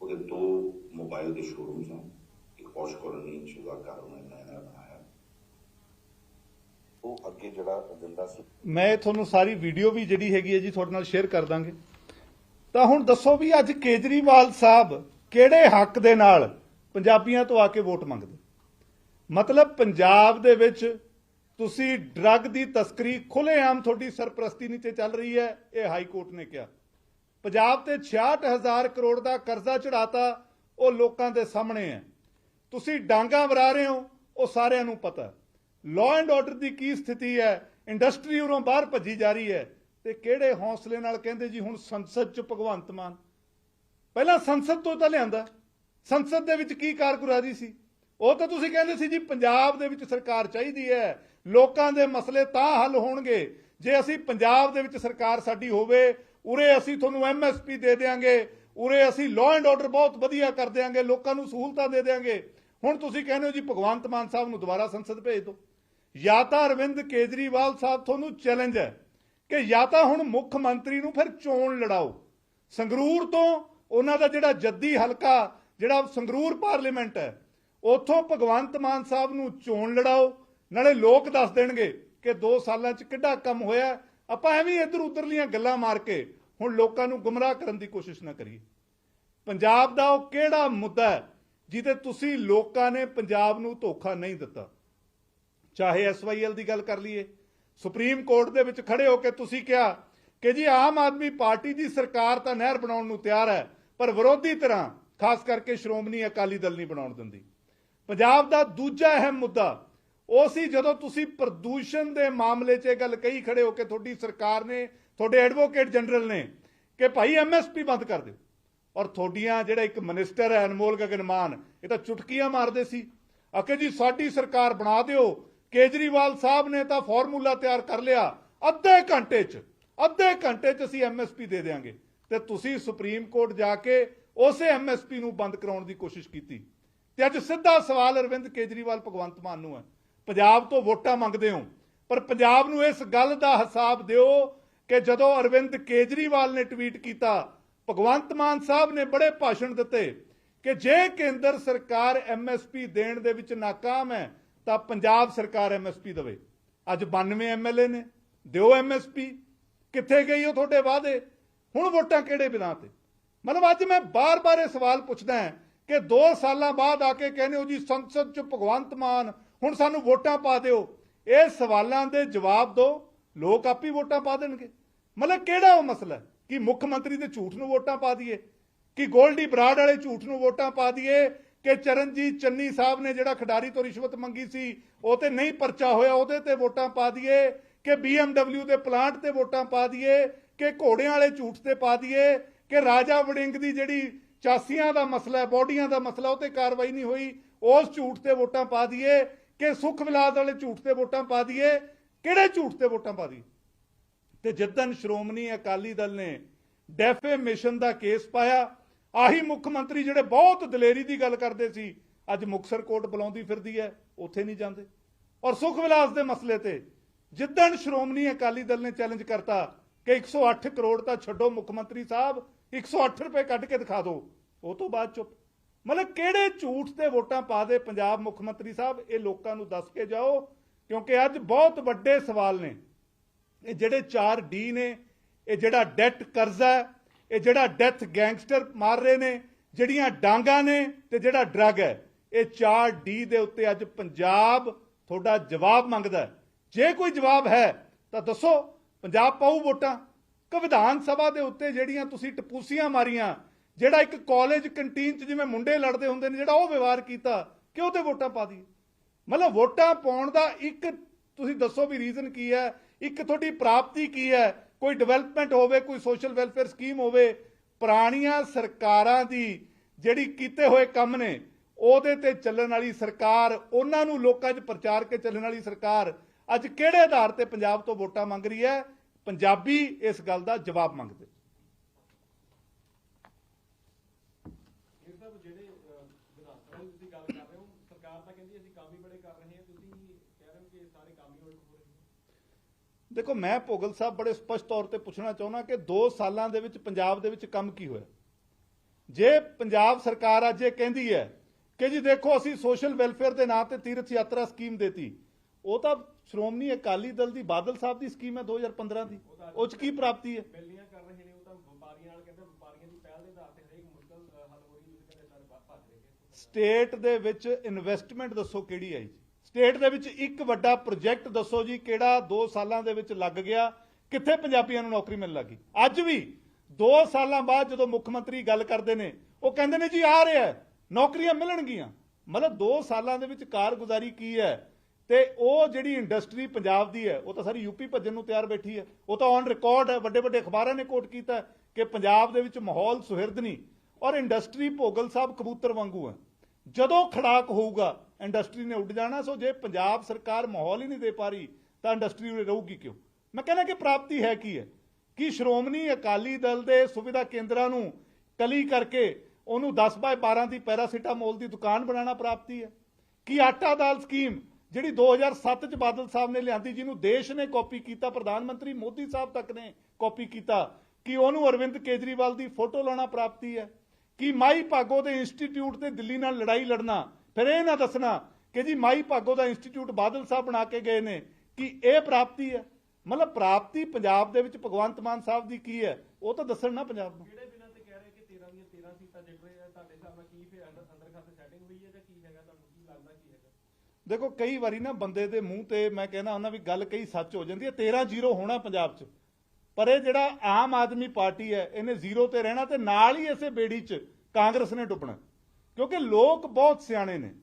ਉਹਦੇ ਦੋ ਮੋਬਾਈਲ ਦੇ ਸ਼ੋਰੂਮਸ ਹਨ ਇੱਕ ਪੌਸ਼ ਕੋਲੋਨੀ ਚ ਉਹਦਾ ਘਰ ਉਹਨੇ ਨਇਆ ਨਇਆ ਬਣਾਇਆ ਉਹ ਅੱਗੇ ਜਿਹੜਾ ਦਿੰਦਾ ਸੀ। ਮੈਂ ਤੁਹਾਨੂੰ ਸਾਰੀ ਵੀਡੀਓ ਵੀ ਜਿਹੜੀ ਹੈਗੀ ਹੈ ਜੀ ਤੁਹਾਡੇ ਨਾਲ ਸ਼ੇਅਰ ਕਰ ਦਾਂਗੇ। ਤਾਂ ਹੁਣ ਦੱਸੋ ਵੀ ਅੱਜ ਕੇਜਰੀਵਾਲ ਸਾਹਿਬ ਕਿਹੜੇ ਹੱਕ ਦੇ ਨਾਲ ਪੰਜਾਬੀਆਂ ਤੋਂ ਆ ਕੇ ਵੋਟ ਮੰਗਦੇ? ਮਤਲਬ ਪੰਜਾਬ ਦੇ ਵਿੱਚ ਤੁਸੀਂ ਡਰੱਗ ਦੀ ਤਸਕਰੀ ਖੁੱਲੇਆਮ ਤੁਹਾਡੀ ਸਰਪ੍ਰਸਤੀ ਨੀਚੇ ਚੱਲ ਰਹੀ ਹੈ, ਇਹ ਹਾਈ ਕੋਰਟ ਨੇ ਕਿਹਾ। ਪੰਜਾਬ ਤੇ 66000 ਕਰੋੜ ਦਾ ਕਰਜ਼ਾ ਚੜਾਤਾ ਉਹ ਲੋਕਾਂ ਦੇ ਸਾਹਮਣੇ ਹੈ। ਤੁਸੀਂ ਡਾਂਗਾ ਵਰਾ ਰਹੇ ਹੋ, ਉਹ ਸਾਰਿਆਂ ਨੂੰ ਪਤਾ ਲਾਅ ਐਂਡ ਆਰਡਰ ਦੀ ਕੀ ਸਥਿਤੀ ਹੈ? ਇੰਡਸਟਰੀ ਉਰੋਂ ਬਾਹਰ ਭੱਜੀ ਜਾ ਰਹੀ ਹੈ। ਤੇ ਕਿਹੜੇ ਹੌਸਲੇ ਨਾਲ ਕਹਿੰਦੇ ਜੀ, ਹੁਣ ਸੰਸਦ ਚ ਭਗਵੰਤ ਮਾਨ? ਪਹਿਲਾਂ ਸੰਸਦ ਤੋਂ ਤਾਂ ਲਿਆਂਦਾ। ਸੰਸਦ ਦੇ ਵਿੱਚ ਕੀ ਕਾਰਗੁਜ਼ਾਰੀ ਸੀ? ਉਹ ਤਾਂ ਤੁਸੀਂ ਕਹਿੰਦੇ ਸੀ ਜੀ, ਪੰਜਾਬ ਦੇ ਵਿੱਚ ਸਰਕਾਰ ਚਾਹੀਦੀ ਹੈ। ਲੋਕਾਂ ਦੇ ਮਸਲੇ ਤਾਂ ਹੱਲ ਹੋਣਗੇ। ਜੇ ਅਸੀਂ ਪੰਜਾਬ ਦੇ ਵਿੱਚ ਸਰਕਾਰ ਸਾਡੀ ਹੋਵੇ, ਉਰੇ ਅਸੀਂ ਤੁਹਾਨੂੰ ਐਮਐਸਪੀ ਦੇ ਦੇਾਂਗੇ ਉਰੇ ਅਸੀਂ ਲਾਅ ਐਂਡ ਆਰਡਰ ਬਹੁਤ ਵਧੀਆ ਕਰ ਦੇਾਂਗੇ ਲੋਕਾਂ ਨੂੰ ਸਹੂਲਤਾਂ ਦੇ ਦੇਾਂਗੇ ਹੁਣ ਤੁਸੀਂ ਕਹਿੰਦੇ ਹੋ ਜੀ ਭਗਵੰਤ ਮਾਨ ਸਾਹਿਬ ਨੂੰ ਦੁਬਾਰਾ ਸੰਸਦ ਭੇਜ ਦਿਓ। ਜਾਂ ਤਾਂ ਅਰਵਿੰਦ ਕੇਜਰੀਵਾਲ ਸਾਹਿਬ ਤੁਹਾਨੂੰ ਚੈਲੰਜ ਹੈ ਕਿ ਜਾਂ ਤਾਂ ਹੁਣ ਮੁੱਖ ਮੰਤਰੀ ਨੂੰ ਫਿਰ ਚੋਣ ਲੜਾਓ। ਸੰਗਰੂਰ ਤੋਂ ਉਹਨਾਂ ਦਾ ਜਿਹੜਾ ਜੱਦੀ ਹਲਕਾ, ਜਿਹੜਾ ਸੰਗਰੂਰ ਪਾਰਲੀਮੈਂਟ ਹੈ, ਉੱਥੋਂ ਭਗਵੰਤ ਮਾਨ ਸਾਹਿਬ ਨੂੰ ਚੋਣ ਲੜਾਓ। ਨਾਲੇ ਲੋਕ ਦੱਸ ਦੇਣਗੇ ਕਿ 2 ਸਾਲਾਂ 'ਚ ਕਿੱਡਾ ਕੰਮ ਹੋਇਆ ਆਪਾਂ ਐਵੇਂ ਇੱਧਰ ਉੱਧਰਲੀਆਂ ਗੱਲਾਂ ਮਾਰ ਕੇ ਹੁਣ ਲੋਕਾਂ ਨੂੰ ਗੁੰਮਰਾਹ ਕਰਨ ਦੀ ਕੋਸ਼ਿਸ਼ ਨਾ ਕਰੀਏ। ਪੰਜਾਬ ਦਾ ਉਹ ਕਿਹੜਾ ਮੁੱਦਾ ਹੈ? ਜਿਹਦੇ ਤੁਸੀਂ ਲੋਕਾਂ ਨੇ ਪੰਜਾਬ ਨੂੰ ਧੋਖਾ ਨਹੀਂ ਦਿੱਤਾ। ਚਾਹੇ ਐਸਵਾਈਐਲ ਦੀ ਗੱਲ ਕਰ ਲਈਏ, ਸੁਪਰੀਮ ਕੋਰਟ ਦੇ ਵਿੱਚ ਖੜੇ ਹੋ ਕੇ ਤੁਸੀਂ ਕਿਹਾ ਕਿ ਜੀ ਆਮ ਆਦਮੀ ਪਾਰਟੀ ਦੀ ਸਰਕਾਰ ਤਾਂ ਨਹਿਰ ਬਣਾਉਣ ਨੂੰ ਤਿਆਰ ਹੈ, ਪਰ ਵਿਰੋਧੀ ਤਰ੍ਹਾਂ ਖਾਸ ਕਰਕੇ ਸ਼੍ਰੋਮਣੀ ਅਕਾਲੀ ਦਲ ਨਹੀਂ ਬਣਾਉਣ ਦਿੰਦੀ। ਪੰਜਾਬ ਦਾ ਦੂਜਾ ਅਹਿਮ ਮੁੱਦਾ, ਉਹ ਸੀ ਜਦੋਂ ਤੁਸੀਂ ਪ੍ਰਦੂਸ਼ਣ ਦੇ ਮਾਮਲੇ 'ਚ ਇਹ ਗੱਲ ਕਹੀ ਖੜੇ ਹੋ ਕੇ ਤੁਹਾਡੀ ਸਰਕਾਰ ਨੇ, ਤੁਹਾਡੇ ਐਡਵੋਕੇਟ ਜਨਰਲ ਨੇ, ਕਿ ਭਾਈ ਐਮਐਸਪੀ ਬੰਦ ਕਰ ਦਿਓ। ਔਰ ਤੁਹਾਡੀਆਂ ਜਿਹੜਾ ਇੱਕ ਮਿਨਿਸਟਰ ਹੈ ਅਨਮੋਲ ਗਗਨ ਮਾਨ ਇਹ ਤਾਂ ਚੁਟਕੀਆਂ ਮਾਰਦੇ ਸੀ। ਅਕੇ ਜੀ, ਸਾਡੀ ਸਰਕਾਰ ਬਣਾ ਦਿਓ। ਕੇਜਰੀਵਾਲ ਸਾਹਿਬ ਨੇ ਤਾਂ ਫਾਰਮੂਲਾ ਤਿਆਰ ਕਰ ਲਿਆ ਅੱਧੇ ਘੰਟੇ 'ਚ। ਅੱਧੇ ਘੰਟੇ 'ਚ ਅਸੀਂ ਐਮਐਸਪੀ ਦੇ ਦੇਵਾਂਗੇ ਤੇ ਤੁਸੀਂ ਸੁਪਰੀਮ ਕੋਰਟ ਜਾ ਕੇ ਉਸੇ ਐਮਐਸਪੀ ਨੂੰ ਬੰਦ ਕਰਾਉਣ ਦੀ ਕੋਸ਼ਿਸ਼ ਕੀਤੀ। ਤੇ ਅੱਜ ਸਿੱਧਾ ਸਵਾਲ ਅਰਵਿੰਦ ਕੇਜਰੀਵਾਲ ਭਗਵੰਤ ਮਾਨ ਨੂੰ ਹੈ। ਪੰਜਾਬ ਤੋਂ ਵੋਟਾਂ ਮੰਗਦੇ ਹੋ, ਪਰ ਪੰਜਾਬ ਨੂੰ ਇਸ ਗੱਲ ਦਾ ਹਿਸਾਬ ਦਿਓ ਕਿ ਜਦੋਂ ਅਰਵਿੰਦ ਕੇਜਰੀਵਾਲ ਨੇ ਟਵੀਟ ਕੀਤਾ ਭਗਵੰਤ ਮਾਨ ਸਾਹਿਬ ਨੇ ਬੜੇ ਭਾਸ਼ਣ ਦਿੱਤੇ ਕਿ ਜੇ ਕੇਂਦਰ ਸਰਕਾਰ ਐਮਐਸਪੀ ਦੇਣ ਦੇ ਵਿੱਚ ਨਾਕਾਮ ਹੈ, ਤਾਂ ਪੰਜਾਬ ਸਰਕਾਰ ਐਮਐਸਪੀ ਦੇਵੇ। ਅੱਜ 92 ਐਮਐਲਏ ਨੇ, ਦਿਓ ਐਮਐਸਪੀ ਕਿੱਥੇ ਗਈ ਉਹ ਤੁਹਾਡੇ ਵਾਅਦੇ? ਹੁਣ ਵੋਟਾਂ ਕਿਹੜੇ ਬਿਨਾਂ ਤੇ? ਮਤਲਬ ਅੱਜ ਮੈਂ ਬਾਰ-ਬਾਰ ਇਹ ਸਵਾਲ ਪੁੱਛਦਾ ਹਾਂ ਕਿ 2 ਸਾਲਾਂ ਬਾਅਦ ਆ ਕੇ ਕਹਿੰਦੇ ਹੋ ਜੀ, ਸੰਸਦ 'ਚ ਭਗਵੰਤ ਮਾਨ, ਹੁਣ ਸਾਨੂੰ ਵੋਟਾਂ ਪਾ ਦਿਓ। ਇਹ ਸਵਾਲਾਂ ਦੇ ਜਵਾਬ ਦਿਓ ਲੋਕ ਆਪੀ ਵੋਟਾਂ ਪਾ ਦੇਣਗੇ। ਮਤਲਬ ਕਿਹੜਾ ਉਹ ਮਸਲਾ ਹੈ? ਕਿ ਮੁੱਖ ਮੰਤਰੀ ਦੇ ਝੂਠ ਨੂੰ ਵੋਟਾਂ ਪਾ ਦਈਏ? ਕਿ ਗੋਲਡੀ ਬਰਾੜ ਵਾਲੇ ਝੂਠ ਨੂੰ ਵੋਟਾਂ ਪਾ ਦਈਏ? ਕਿ ਚਰਨਜੀਤ ਚੰਨੀ ਸਾਹਿਬ ਨੇ ਜਿਹੜਾ ਖਿਡਾਰੀ ਤੋਂ ਰਿਸ਼ਵਤ ਮੰਗੀ ਸੀ, ਉਹ ਤੇ ਨਹੀਂ ਪਰਚਾ ਹੋਇਆ, ਉਹਦੇ ਤੇ ਵੋਟਾਂ ਪਾ ਦਈਏ? ਕਿ BMW ਦੇ ਪਲਾਂਟ ਤੇ ਵੋਟਾਂ ਪਾ ਦਈਏ? ਕਿ ਘੋੜਿਆਂ ਵਾਲੇ ਝੂਠ ਤੇ ਪਾ ਦਈਏ? ਕਿ ਰਾਜਾ ਵੜਿੰਗ ਦੀ ਜਿਹੜੀ ਚਾਸੀਆਂ ਦਾ ਮਸਲਾ ਹੈ ਬੋਡੀਆਂ ਦਾ ਮਸਲਾ, ਉਹ ਤੇ ਕਾਰਵਾਈ ਨਹੀਂ ਹੋਈ? ਉਸ ਝੂਠ ਤੇ ਵੋਟਾਂ ਪਾ ਦਈਏ? ਕਿ ਸੁਖ ਵਿਲਾਸ ਵਾਲੇ ਝੂਠ ਤੇ ਵੋਟਾਂ ਪਾ ਦਈਏ? ਕਿਹੜੇ ਝੂਠ ਤੇ ਵੋਟਾਂ ਪਾ ਦਈਏ? ਤੇ ਜਿੱਦਨ ਸ਼੍ਰੋਮਣੀ ਅਕਾਲੀ ਦਲ ਨੇ ਡੈਫੇਮੇਸ਼ਨ ਦਾ ਕੇਸ ਪਾਇਆ, ਆਹੀ ਮੁੱਖ ਮੰਤਰੀ ਜਿਹੜੇ ਬਹੁਤ ਦਲੇਰੀ ਦੀ ਗੱਲ ਕਰਦੇ ਸੀ, ਅੱਜ ਮੁਕਸਰ ਕੋਟ ਬੁਲਾਉਂਦੀ ਫਿਰਦੀ ਹੈ, ਉੱਥੇ ਨਹੀਂ ਜਾਂਦੇ। ਔਰ ਸੁਖ ਵਿਲਾਸ ਦੇ ਮਸਲੇ ਤੇ ਜਿੱਦਣ ਸ਼੍ਰੋਮਣੀ ਅਕਾਲੀ ਦਲ ਨੇ ਚੈਲੰਜ ਕਰਤਾ ਕਿ 108 ਕਰੋੜ ਤਾਂ ਛੱਡੋ ਮੁੱਖ ਮੰਤਰੀ ਸਾਹਿਬ 108 ਰੁਪਏ ਕੱਢ ਕੇ ਦਿਖਾ ਦਿਓ, ਉਹ ਤੋਂ ਬਾਅਦ ਚੁੱਪ। ਮਤਲਬ ਕਿਹੜੇ ਝੂਠ ਤੇ ਵੋਟਾਂ ਪਾ ਦੇ ਪੰਜਾਬ ਮੁੱਖ ਮੰਤਰੀ ਸਾਹਿਬ, ਇਹ ਲੋਕਾਂ ਨੂੰ ਦੱਸ ਕੇ ਜਾਓ, ਕਿਉਂਕਿ ਅੱਜ ਬਹੁਤ ਵੱਡੇ ਸਵਾਲ ਨੇ। ਇਹ ਜਿਹੜੇ 4 ਡੀ ਨੇ, ਇਹ ਜਿਹੜਾ ਡੈਟ ਕਰਜ਼ਾ ਹੈ, ਇਹ ਜਿਹੜਾ ਡੈਥ ਗੈਂਗਸਟਰ ਮਾਰ ਰਹੇ ਨੇ, ਜਿਹੜੀਆਂ ਡਾਂਗਾ ਨੇ ਤੇ ਜਿਹੜਾ ਡਰੱਗ ਹੈ, ਇਹ 4 ਡੀ ਦੇ ਉੱਤੇ ਅੱਜ ਪੰਜਾਬ ਤੁਹਾਡਾ ਜਵਾਬ ਮੰਗਦਾ ਜੇ ਕੋਈ ਜਵਾਬ ਹੈ, ਤਾਂ ਦੱਸੋ, ਪੰਜਾਬ ਪਾਊ ਵੋਟਾਂ। ਕਿ ਵਿਧਾਨ ਸਭਾ ਦੇ ਉੱਤੇ ਜਿਹੜੀਆਂ ਤੁਸੀਂ ਟਪੂਸੀਆਂ ਮਾਰੀਆਂ, ਜਿਹੜਾ ਇੱਕ ਕਾਲਜ ਕੰਟੀਨ 'ਚ ਜਿਵੇਂ ਮੁੰਡੇ ਲੜਦੇ ਹੁੰਦੇ ਨੇ, ਜਿਹੜਾ ਉਹ ਵਿਵਹਾਰ ਕੀਤਾ ਕਿ ਉਹਤੇ ਵੋਟਾਂ ਪਾ ਦੀ ਮਤਲਬ ਵੋਟਾਂ ਪਾਉਣ ਦਾ ਇੱਕ, ਤੁਸੀਂ ਦੱਸੋ ਵੀ ਰੀਜ਼ਨ ਕੀ ਹੈ ਇੱਕ ਤੁਹਾਡੀ ਪ੍ਰਾਪਤੀ ਕੀ ਹੈ? ਕੋਈ ਡਿਵੈਲਪਮੈਂਟ ਹੋਵੇ, ਕੋਈ ਸੋਸ਼ਲ ਵੈਲਫੇਅਰ ਸਕੀਮ ਹੋਵੇ, ਪੁਰਾਣੀਆਂ ਸਰਕਾਰਾਂ ਦੀ ਜਿਹੜੀ ਕੀਤੇ ਹੋਏ ਕੰਮ ਨੇ, ਉਹਦੇ ਤੇ ਚੱਲਣ ਵਾਲੀ ਸਰਕਾਰ, ਉਹਨਾਂ ਨੂੰ ਲੋਕਾਂ 'ਚ ਪ੍ਰਚਾਰ ਕੇ ਚੱਲਣ ਵਾਲੀ ਸਰਕਾਰ, ਅੱਜ ਕਿਹੜੇ ਆਧਾਰ ਤੇ ਪੰਜਾਬ ਤੋਂ ਵੋਟਾਂ ਮੰਗ ਰਹੀ ਹੈ? ਪੰਜਾਬੀ ਇਸ ਗੱਲ ਦਾ ਜਵਾਬ ਮੰਗਦੇ ਇਹ ਸਭ ਜਿਹੜੇ ਅਹ, ਵਿਧਾਨ ਸਭਾ ਦੀ ਤੁਸੀਂ ਗੱਲ ਕਰ ਰਹੇ ਹੋ ਸਰਕਾਰ ਤਾਂ ਕਹਿੰਦੀ ਅਸੀਂ ਕੰਮ ਹੀ ਬੜੇ ਕਰ ਰਹੇ ਹਾਂ ਤੁਸੀਂ ਕਹਿ ਰਹੇ ਹੋ ਕਿ ਸਾਰੇ ਕੰਮ ਹੀ ਉਲਟ ਹੋ ਰਹੇ ਨੇ ਦੇਖੋ ਮੈਂ ਭੋਗਲ ਸਾਹਿਬ ਬੜੇ ਸਪਸ਼ਟ ਤੌਰ ਤੇ ਪੁੱਛਣਾ ਚਾਹੁੰਦਾ ਕਿ 2 ਸਾਲਾਂ ਦੇ ਵਿੱਚ ਪੰਜਾਬ ਦੇ ਵਿੱਚ ਕੰਮ ਕੀ ਹੋਇਆ? ਜੇ ਪੰਜਾਬ ਸਰਕਾਰ ਅੱਜ ਇਹ ਕਹਿੰਦੀ ਹੈ ਕਿ ਜੀ ਦੇਖੋ ਅਸੀਂ ਸੋਸ਼ਲ ਵੈਲਫੇਅਰ ਦੇ ਨਾਂ ਤੇ ਤੀਰਥ ਯਾਤਰਾ ਸਕੀਮ ਦੇਤੀ ਉਹ ਤਾਂ ਸ਼੍ਰੋਮਣੀ ਅਕਾਲੀ ਦਲ ਦੀ ਬਾਦਲ ਸਾਹਿਬ ਦੀ ਸਕੀਮ ਹੈ 2015 ਦੀ। ਉਹ ਚ ਕੀ ਪ੍ਰਾਪਤੀ ਹੈ? ਮਿਲਣੀਆਂ ਕਰ ਰਹੇ ਨੇ ਉਹ ਤਾਂ ਵਪਾਰੀਆਂ ਨਾਲ ਕਹਿੰਦੇ ਵਪਾਰੀਆਂ ਦੀ ਪਹਿਲ ਦੇ ਆਧਾਰ ਤੇ ਹਰੇਕ ਮੁਸ਼ਕਲ ਅਹ, ਹੱਲ ਹੋ ਰਹੀ ਤੁਸੀਂ ਕਹਿੰਦੇ ਸਾਰੇ ਭੱਜ- ਭੱਜ ਰਹੇ ਨੇ। ਸਟੇਟ ਦੇ ਵਿੱਚ ਇਨਵੈਸਟਮੈਂਟ ਦੱਸੋ ਕਿਹੜੀ ਆਈ? ਜੀ ਸਟੇਟ ਦੇ ਵਿੱਚ ਇੱਕ ਵੱਡਾ ਪ੍ਰੋਜੈਕਟ ਦੱਸੋ ਜੀ, ਕਿਹੜਾ 2 ਸਾਲਾਂ ਦੇ ਵਿੱਚ ਲੱਗ ਗਿਆ? ਕਿੱਥੇ ਪੰਜਾਬੀਆਂ ਨੂੰ ਨੌਕਰੀ ਮਿਲਣ ਲੱਗੀ? ਅੱਜ ਵੀ 2 ਸਾਲਾਂ ਬਾਅਦ ਜਦੋਂ ਮੁੱਖ ਮੰਤਰੀ ਗੱਲ ਕਰਦੇ ਨੇ, ਉਹ ਕਹਿੰਦੇ ਨੇ ਜੀ, ਆ ਰਿਹਾ ਨੌਕਰੀਆਂ ਮਿਲਣਗੀਆਂ। ਮਤਲਬ 2 ਸਾਲਾਂ ਦੇ ਵਿੱਚ ਕਾਰਗੁਜ਼ਾਰੀ ਕੀ ਹੈ? ਤੇ ਉਹ ਜਿਹੜੀ ਇੰਡਸਟਰੀ ਪੰਜਾਬ ਦੀ ਹੈ, ਉਹ ਤਾਂ ਸਾਰੀ ਯੂਪੀ ਭੱਜਣ ਨੂੰ ਤਿਆਰ ਬੈਠੀ ਹੈ। ਉਹ ਤਾਂ ਔਨ ਰਿਕਾਰਡ ਹੈ ਵੱਡੇ ਵੱਡੇ ਅਖਬਾਰਾਂ ਨੇ ਕੋਟ ਕੀਤਾ ਕਿ ਪੰਜਾਬ ਦੇ ਵਿੱਚ ਮਾਹੌਲ ਸੁਹਿਰਦ ਨਹੀਂ। ਔਰ ਇੰਡਸਟਰੀ ਭੋਗਲ ਸਾਹਿਬ ਕਬੂਤਰ ਵਾਂਗੂ ਹੈ। ਜਦੋਂ ਖੜਾਕ ਹੋਊਗਾ ਇੰਡਸਟਰੀ ਨੇ ਉੱਡ ਜਾਣਾ, ਸੋ ਜੇ ਪੰਜਾਬ ਸਰਕਾਰ ਮਾਹੌਲ ਹੀ ਨਹੀਂ ਦੇ ਪਾ ਰਹੀ, ਤਾਂ ਇੰਡਸਟਰੀ ਉਰੇ ਰਹੂਗੀ ਕਿਉਂ? ਮੈਂ ਕਹਿੰਦਾ ਕਿ ਪ੍ਰਾਪਤੀ ਹੈ ਕੀ ਹੈ? ਕਿ ਸ਼੍ਰੋਮਣੀ ਅਕਾਲੀ ਦਲ ਦੇ ਸੁਵਿਧਾ ਕੇਂਦਰਾਂ ਨੂੰ ਕਲੀ ਕਰਕੇ ਉਹਨੂੰ 10 ਬਾਏ 12 ਦੀ ਪੈਰਾਸੀਟਾਮੋਲ ਦੀ ਦੁਕਾਨ ਬਣਾਉਣਾ ਪ੍ਰਾਪਤੀ ਹੈ? ਕਿ ਆਟਾ ਦਾਲ ਸਕੀਮ, ਜਿਹੜੀ 2007 ਚ ਬਾਦਲ ਸਾਹਿਬ ਨੇ ਲਿਆਂਦੀ, ਜਿਹਨੂੰ ਦੇਸ਼ ਨੇ ਕਾਪੀ ਕੀਤਾ, ਪ੍ਰਧਾਨ ਮੰਤਰੀ ਮੋਦੀ ਸਾਹਿਬ ਤੱਕ ਨੇ ਕਾਪੀ ਕੀਤਾ, ਕਿ ਉਹਨੂੰ ਅਰਵਿੰਦ ਕੇਜਰੀਵਾਲ ਦੀ ਫੋਟੋ ਲਾਉਣਾ ਪ੍ਰਾਪਤੀ ਹੈ? ਕਿ ਮਾਈ ਭਾਗੋ ਦੇ ਇੰਸਟੀਚਿਊਟ ਤੇ ਦਿੱਲੀ ਨਾਲ ਲੜਾਈ ਲੜਨਾ ਫਿਰ ਇਹ ਨਾ ਦੱਸਣਾ ਕਿ ਜੀ ਮਾਈ ਭਾਗੋ ਦਾ ਇੰਸਟੀਚਿਊਟ ਬਾਦਲ ਸਾਹਿਬ ਬਣਾ ਕੇ ਗਏ ਨੇ ਕਿ ਇਹ ਪ੍ਰਾਪਤੀ ਹੈ? ਮਤਲਬ ਪ੍ਰਾਪਤੀ ਪੰਜਾਬ ਦੇ ਵਿੱਚ ਭਗਵੰਤ ਮਾਨ ਸਾਹਿਬ ਦੀ ਕੀ ਹੈ? ਉਹ ਤਾਂ ਦੱਸਣ ਨਾ ਪੰਜਾਬ ਨੂੰ। ਕਿਹੜੇ ਬਿਨਾਂ ਤੇ ਕਹਿ ਰਹੇ ਕਿ 13 ਦੀਆਂ 13 ਸੀਟਾਂ ਜਿੱਤ ਰਹੇ ਆ ਤੁਹਾਡੇ ਹਿਸਾਬ ਨਾਲ ਕੀ ਫਿਰ ਅੰਦਰ ਅੰਦਰ ਖਾਤੇ ਸੈਟਿੰਗ ਹੋਈ ਹੈ ਜਾਂ ਕੀ ਹੈਗਾ? ਤੁਹਾਨੂੰ ਕੀ ਲੱਗਦਾ ਕੀ ਹੈਗਾ? ਦੇਖੋ ਕਈ ਵਾਰੀ ਨਾ ਬੰਦੇ ਦੇ ਮੂੰਹ ਤੇ ਮੈਂ ਕਹਿੰਦਾ ਉਹਨਾਂ ਵੀ ਗੱਲ ਕਈ ਸੱਚ ਹੋ ਜਾਂਦੀ ਹੈ 13-0 ਹੋਣਾ ਪੰਜਾਬ 'ਚ। ਪਰ ਇਹ ਜਿਹੜਾ ਆਮ ਆਦਮੀ ਪਾਰਟੀ ਹੈ ਇਹਨੇ ਜ਼ੀਰੋ ਤੇ ਰਹਿਣਾ ਤੇ ਨਾਲ ਹੀ ਇਸੇ ਬੇੜੀ 'ਚ ਕਾਂਗਰਸ ਨੇ ਡੁੱਬਣਾ। ਕਿਉਂਕਿ ਲੋਕ ਬਹੁਤ ਸਿਆਣੇ ਨੇ।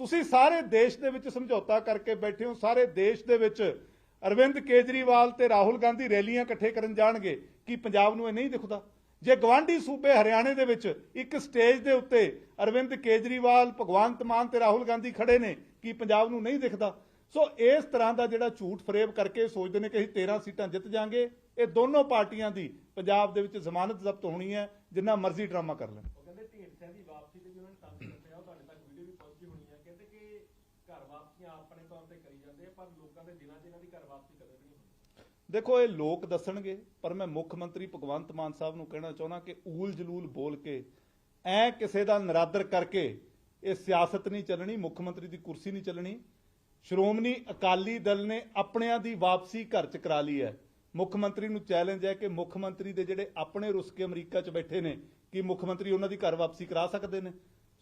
ਤੁਸੀਂ ਸਾਰੇ ਦੇਸ਼ ਦੇ ਵਿੱਚ ਸਮਝੌਤਾ ਕਰਕੇ ਬੈਠੇ ਹੋ, ਸਾਰੇ ਦੇਸ਼ ਦੇ ਵਿੱਚ ਅਰਵਿੰਦ ਕੇਜਰੀਵਾਲ ਤੇ ਰਾਹੁਲ ਗਾਂਧੀ ਰੈਲੀਆਂ ਇਕੱਠੇ ਕਰਨ ਜਾਣਗੇ, ਕੀ ਪੰਜਾਬ ਨੂੰ ਇਹ ਨਹੀਂ ਦਿਖਦਾ? ਜੇ ਗਵਾਂਢੀ ਸੂਬੇ ਹਰਿਆਣੇ ਦੇ ਵਿੱਚ ਇੱਕ ਸਟੇਜ ਦੇ ਉੱਤੇ ਅਰਵਿੰਦ ਕੇਜਰੀਵਾਲ, ਭਗਵੰਤ ਮਾਨ ਤੇ ਰਾਹੁਲ ਗਾਂਧੀ ਖੜੇ ਨੇ, ਕੀ ਪੰਜਾਬ ਨੂੰ ਨਹੀਂ ਦਿਖਦਾ? ਸੋ ਇਸ ਤਰ੍ਹਾਂ ਦਾ ਜਿਹੜਾ ਝੂਠ ਫਰੇਬ ਕਰਕੇ ਸੋਚਦੇ ਨੇ ਕਿ ਅਸੀਂ 13 ਸੀਟਾਂ ਜਿੱਤ ਜਾਾਂਗੇ, ਇਹ ਦੋਨੋਂ ਪਾਰਟੀਆਂ ਦੀ ਪੰਜਾਬ ਦੇ ਵਿੱਚ ਜ਼ਮਾਨਤ ਜ਼ਬਤ ਹੋਣੀ ਹੈ, ਜਿੰਨਾ ਮਰਜ਼ੀ ਡਰਾਮਾ ਕਰ ਲੈਣ। ਉਹ ਕਹਿੰਦੇ ਢੀਂਡਸਿਆਂ ਦੀ ਵਾਪਸੀ ਤੇ ਵੀ ਉਹਨਾਂ ਨੇ ਤੰਜ ਦੱਸਿਆ ਉਹ ਤੁਹਾਡੇ ਤੱਕ ਵੀਡੀਓ ਵੀ ਪਹੁੰਚੀ ਹੋਣੀ ਹੈ ਕਹਿੰਦੇ ਕਿ ਘਰ ਵਾਪਸੀਆਂ ਆਪਣੇ ਤੌਰ ਤੇ ਕਰੀ ਜਾਂਦੇ ਆ ਪਰ ਲੋਕਾਂ ਦੇ ਦਿਲਾਂ 'ਚ ਇਹਨਾਂ ਦੀ ਘਰ ਵਾਪਸੀ ਕਦੇ ਵੀ ਨਹੀਂ ਹੋਣੀ ਦੇਖੋ ਇਹ ਲੋਕ ਦੱਸਣਗੇ ਪਰ ਮੈਂ ਮੁੱਖ ਮੰਤਰੀ ਭਗਵੰਤ ਮਾਨ ਸਾਹਿਬ ਨੂੰ ਕਹਿਣਾ ਚਾਹੁੰਦਾ ਕਿ ਊਲ ਜਲੂਲ ਬੋਲ ਕੇ ਐ ਕਿਸੇ ਦਾ ਨਰਾਦਰ ਕਰਕੇ ਇਹ ਸਿਆਸਤ ਨਹੀਂ ਚੱਲਣੀ ਮੁੱਖ ਮੰਤਰੀ ਦੀ ਕੁਰਸੀ ਨਹੀਂ ਚੱਲਣੀ। ਸ਼੍ਰੋਮਣੀ ਅਕਾਲੀ ਦਲ ਨੇ ਆਪਣਿਆਂ ਦੀ ਵਾਪਸੀ ਘਰ ਚ ਕਰਾ ਲਈ ਹੈ। ਮੁੱਖ ਮੰਤਰੀ ਨੂੰ ਚੈਲੰਜ ਹੈ ਕਿ ਮੁੱਖ ਮੰਤਰੀ ਦੇ ਜਿਹੜੇ ਆਪਣੇ ਰੁੱਸ ਕੇ ਅਮਰੀਕਾ ਚ ਬੈਠੇ ਨੇ ਕੀ ਮੁੱਖ ਮੰਤਰੀ ਉਹਨਾਂ ਦੀ ਘਰ ਵਾਪਸੀ ਕਰਾ ਸਕਦੇ ਨੇ।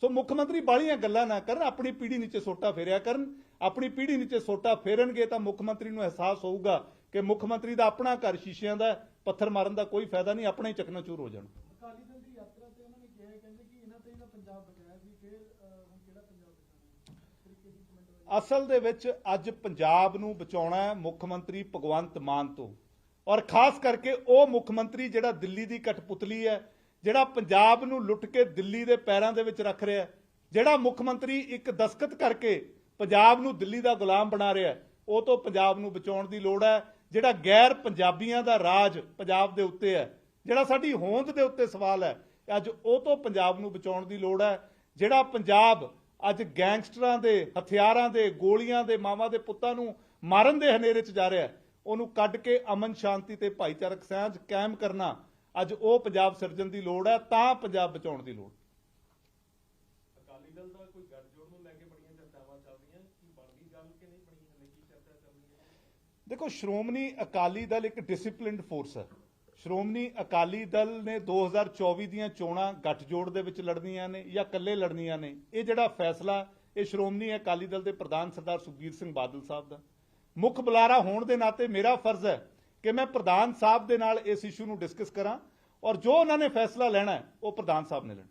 ਸੋ ਮੁੱਖ ਮੰਤਰੀ ਬਾਲੀਆਂ ਗੱਲਾਂ ਨਾ ਕਰਨ ਆਪਣੀ ਪੀੜ੍ਹੀ ਨੀਚੇ ਸੋਟਾ ਫੇਰਿਆ ਕਰਨ। ਆਪਣੀ ਪੀੜ੍ਹੀ ਨੀਚੇ ਸੋਟਾ ਫੇਰਨਗੇ ਤਾਂ ਮੁੱਖ ਮੰਤਰੀ ਨੂੰ ਅਹਿਸਾਸ ਹੋਊਗਾ ਕਿ ਮੁੱਖ ਮੰਤਰੀ ਦਾ ਆਪਣਾ ਘਰ ਸ਼ੀਸ਼ਿਆਂ ਦਾ ਪੱਥਰ ਮਾਰਨ ਦਾ ਕੋਈ ਫਾਇਦਾ ਨਹੀਂ ਆਪਣੇ ਹੀ ਚਕਨਾਚੂਰ ਹੋ ਜਾਣ। ਅਕਾਲੀ ਦਲ ਦੀ ਯਾਤਰਾ ਤੇ ਉਹਨਾਂ ਨੇ ਕਿਹਾ ਕਹਿੰਦੇ ਕਿ ਇਹਨਾਂ ਤੇ ਹੀ ਤਾਂ ਪੰਜਾਬ ਬਚਾਇਆ ਸੀ ਫਿਰ ਅਹ, ਹੁਣ ਕਿਹੜਾ ਪੰਜਾਬ ਬਚਾਉਣਾ ਹੈ ਇਸ ਤਰੀਕੇ ਦੀ ਕਮੈਂਟ ਹੋਈ ਅਸਲ ਦੇ ਵਿੱਚ ਅੱਜ ਪੰਜਾਬ ਨੂੰ ਬਚਾਉਣਾ ਹੈ ਮੁੱਖ ਮੰਤਰੀ ਭਗਵੰਤ ਮਾਨ ਤੋਂ। ਔਰ ਖਾਸ ਕਰਕੇ ਉਹ ਮੁੱਖ ਮੰਤਰੀ ਜਿਹੜਾ ਦਿੱਲੀ ਦੀ ਕਠਪੁਤਲੀ ਹੈ ਜਿਹੜਾ ਪੰਜਾਬ ਨੂੰ ਲੁੱਟ ਕੇ ਦਿੱਲੀ ਦੇ ਪੈਰਾਂ ਦੇ ਵਿੱਚ ਰੱਖ ਰਿਹਾ ਜਿਹੜਾ ਮੁੱਖ ਮੰਤਰੀ ਇੱਕ ਦਸਖਤ ਕਰਕੇ ਪੰਜਾਬ ਨੂੰ ਦਿੱਲੀ ਦਾ ਗੁਲਾਮ ਬਣਾ ਰਿਹਾ ਉਹ ਤੋਂ ਪੰਜਾਬ ਨੂੰ ਬਚਾਉਣ ਦੀ ਲੋੜ ਹੈ, ਜਿਹੜਾ ਗੈਰ ਪੰਜਾਬੀਆਂ ਦਾ ਰਾਜ ਪੰਜਾਬ ਦੇ ਉੱਤੇ ਹੈ, ਜਿਹੜਾ ਸਾਡੀ ਹੋਂਦ ਦੇ ਉੱਤੇ ਸਵਾਲ ਹੈ, ਅੱਜ ਉਹ ਤੋਂ ਪੰਜਾਬ ਨੂੰ ਬਚਾਉਣ ਦੀ ਲੋੜ ਹੈ, ਜਿਹੜਾ ਪੰਜਾਬ ਅੱਜ ਗੈਂਗਸਟਰਾਂ ਦੇ, ਹਥਿਆਰਾਂ ਦੇ, ਗੋਲੀਆਂ ਦੇ, ਮਾਵਾਂ ਦੇ ਪੁੱਤਾਂ ਨੂੰ ਮਾਰਨ ਦੇ ਹਨੇਰੇ 'ਚ ਜਾ ਰਿਹਾ ਉਹਨੂੰ ਕੱਢ ਕੇ ਅਮਨ ਸ਼ਾਂਤੀ ਤੇ ਭਾਈਚਾਰਕ ਸਾਂਝ ਕਾਇਮ ਕਰਨਾ ਅੱਜ ਉਹ ਪੰਜਾਬ ਸਿਰਜਣ ਦੀ ਲੋੜ ਹੈ ਤਾਂ ਪੰਜਾਬ ਬਚਾਉਣ ਦੀ ਲੋੜ। ਅਕਾਲੀ ਦਲ ਦਾ ਕੋਈ ਗੱਠਜੋੜ ਨੂੰ ਲੈ ਕੇ ਬੜੀਆਂ ਚਰਚਾਵਾਂ ਚੱਲ ਰਹੀਆਂ ਕੀ ਬਣ ਗਈ ਗੱਲ ਕਿ ਨਹੀਂ ਬਣੀ ਹਲੇ ਕੀ ਚਰਚਾ ਚੱਲ ਰਹੀ ਹੈ? ਦੇਖੋ ਸ਼੍ਰੋਮਣੀ ਅਕਾਲੀ ਦਲ ਇੱਕ ਡਿਸਪਲਿਨਡ ਫੋਰਸ ਹੈ। ਸ਼੍ਰੋਮਣੀ ਅਕਾਲੀ ਦਲ ਨੇ 2024 ਦੀਆਂ ਚੋਣਾਂ ਗੱਠਜੋੜ ਦੇ ਵਿੱਚ ਲੜਨੀਆਂ ਨੇ ਜਾਂ ਇਕੱਲੇ ਲੜਨੀਆਂ ਨੇ ਇਹ ਜਿਹੜਾ ਫੈਸਲਾ ਇਹ ਸ਼੍ਰੋਮਣੀ ਅਕਾਲੀ ਦਲ ਦੇ ਪ੍ਰਧਾਨ ਸਰਦਾਰ ਸੁਖਬੀਰ ਸਿੰਘ ਬਾਦਲ ਸਾਹਿਬ ਦਾ। ਮੁੱਖ ਬੁਲਾਰਾ ਹੋਣ ਦੇ ਨਾਤੇ ਮੇਰਾ ਫਰਜ਼ ਹੈ ਕਿ ਮੈਂ ਪ੍ਰਧਾਨ ਸਾਹਿਬ ਦੇ ਨਾਲ ਇਸ ਇਸ਼ੂ ਨੂੰ ਡਿਸਕਸ ਕਰਾਂ ਔਰ ਜੋ ਉਹਨਾਂ ਨੇ ਫੈਸਲਾ ਲੈਣਾ ਹੈ, ਉਹ ਪ੍ਰਧਾਨ ਸਾਹਿਬ ਨੇ ਲੈਣਾ।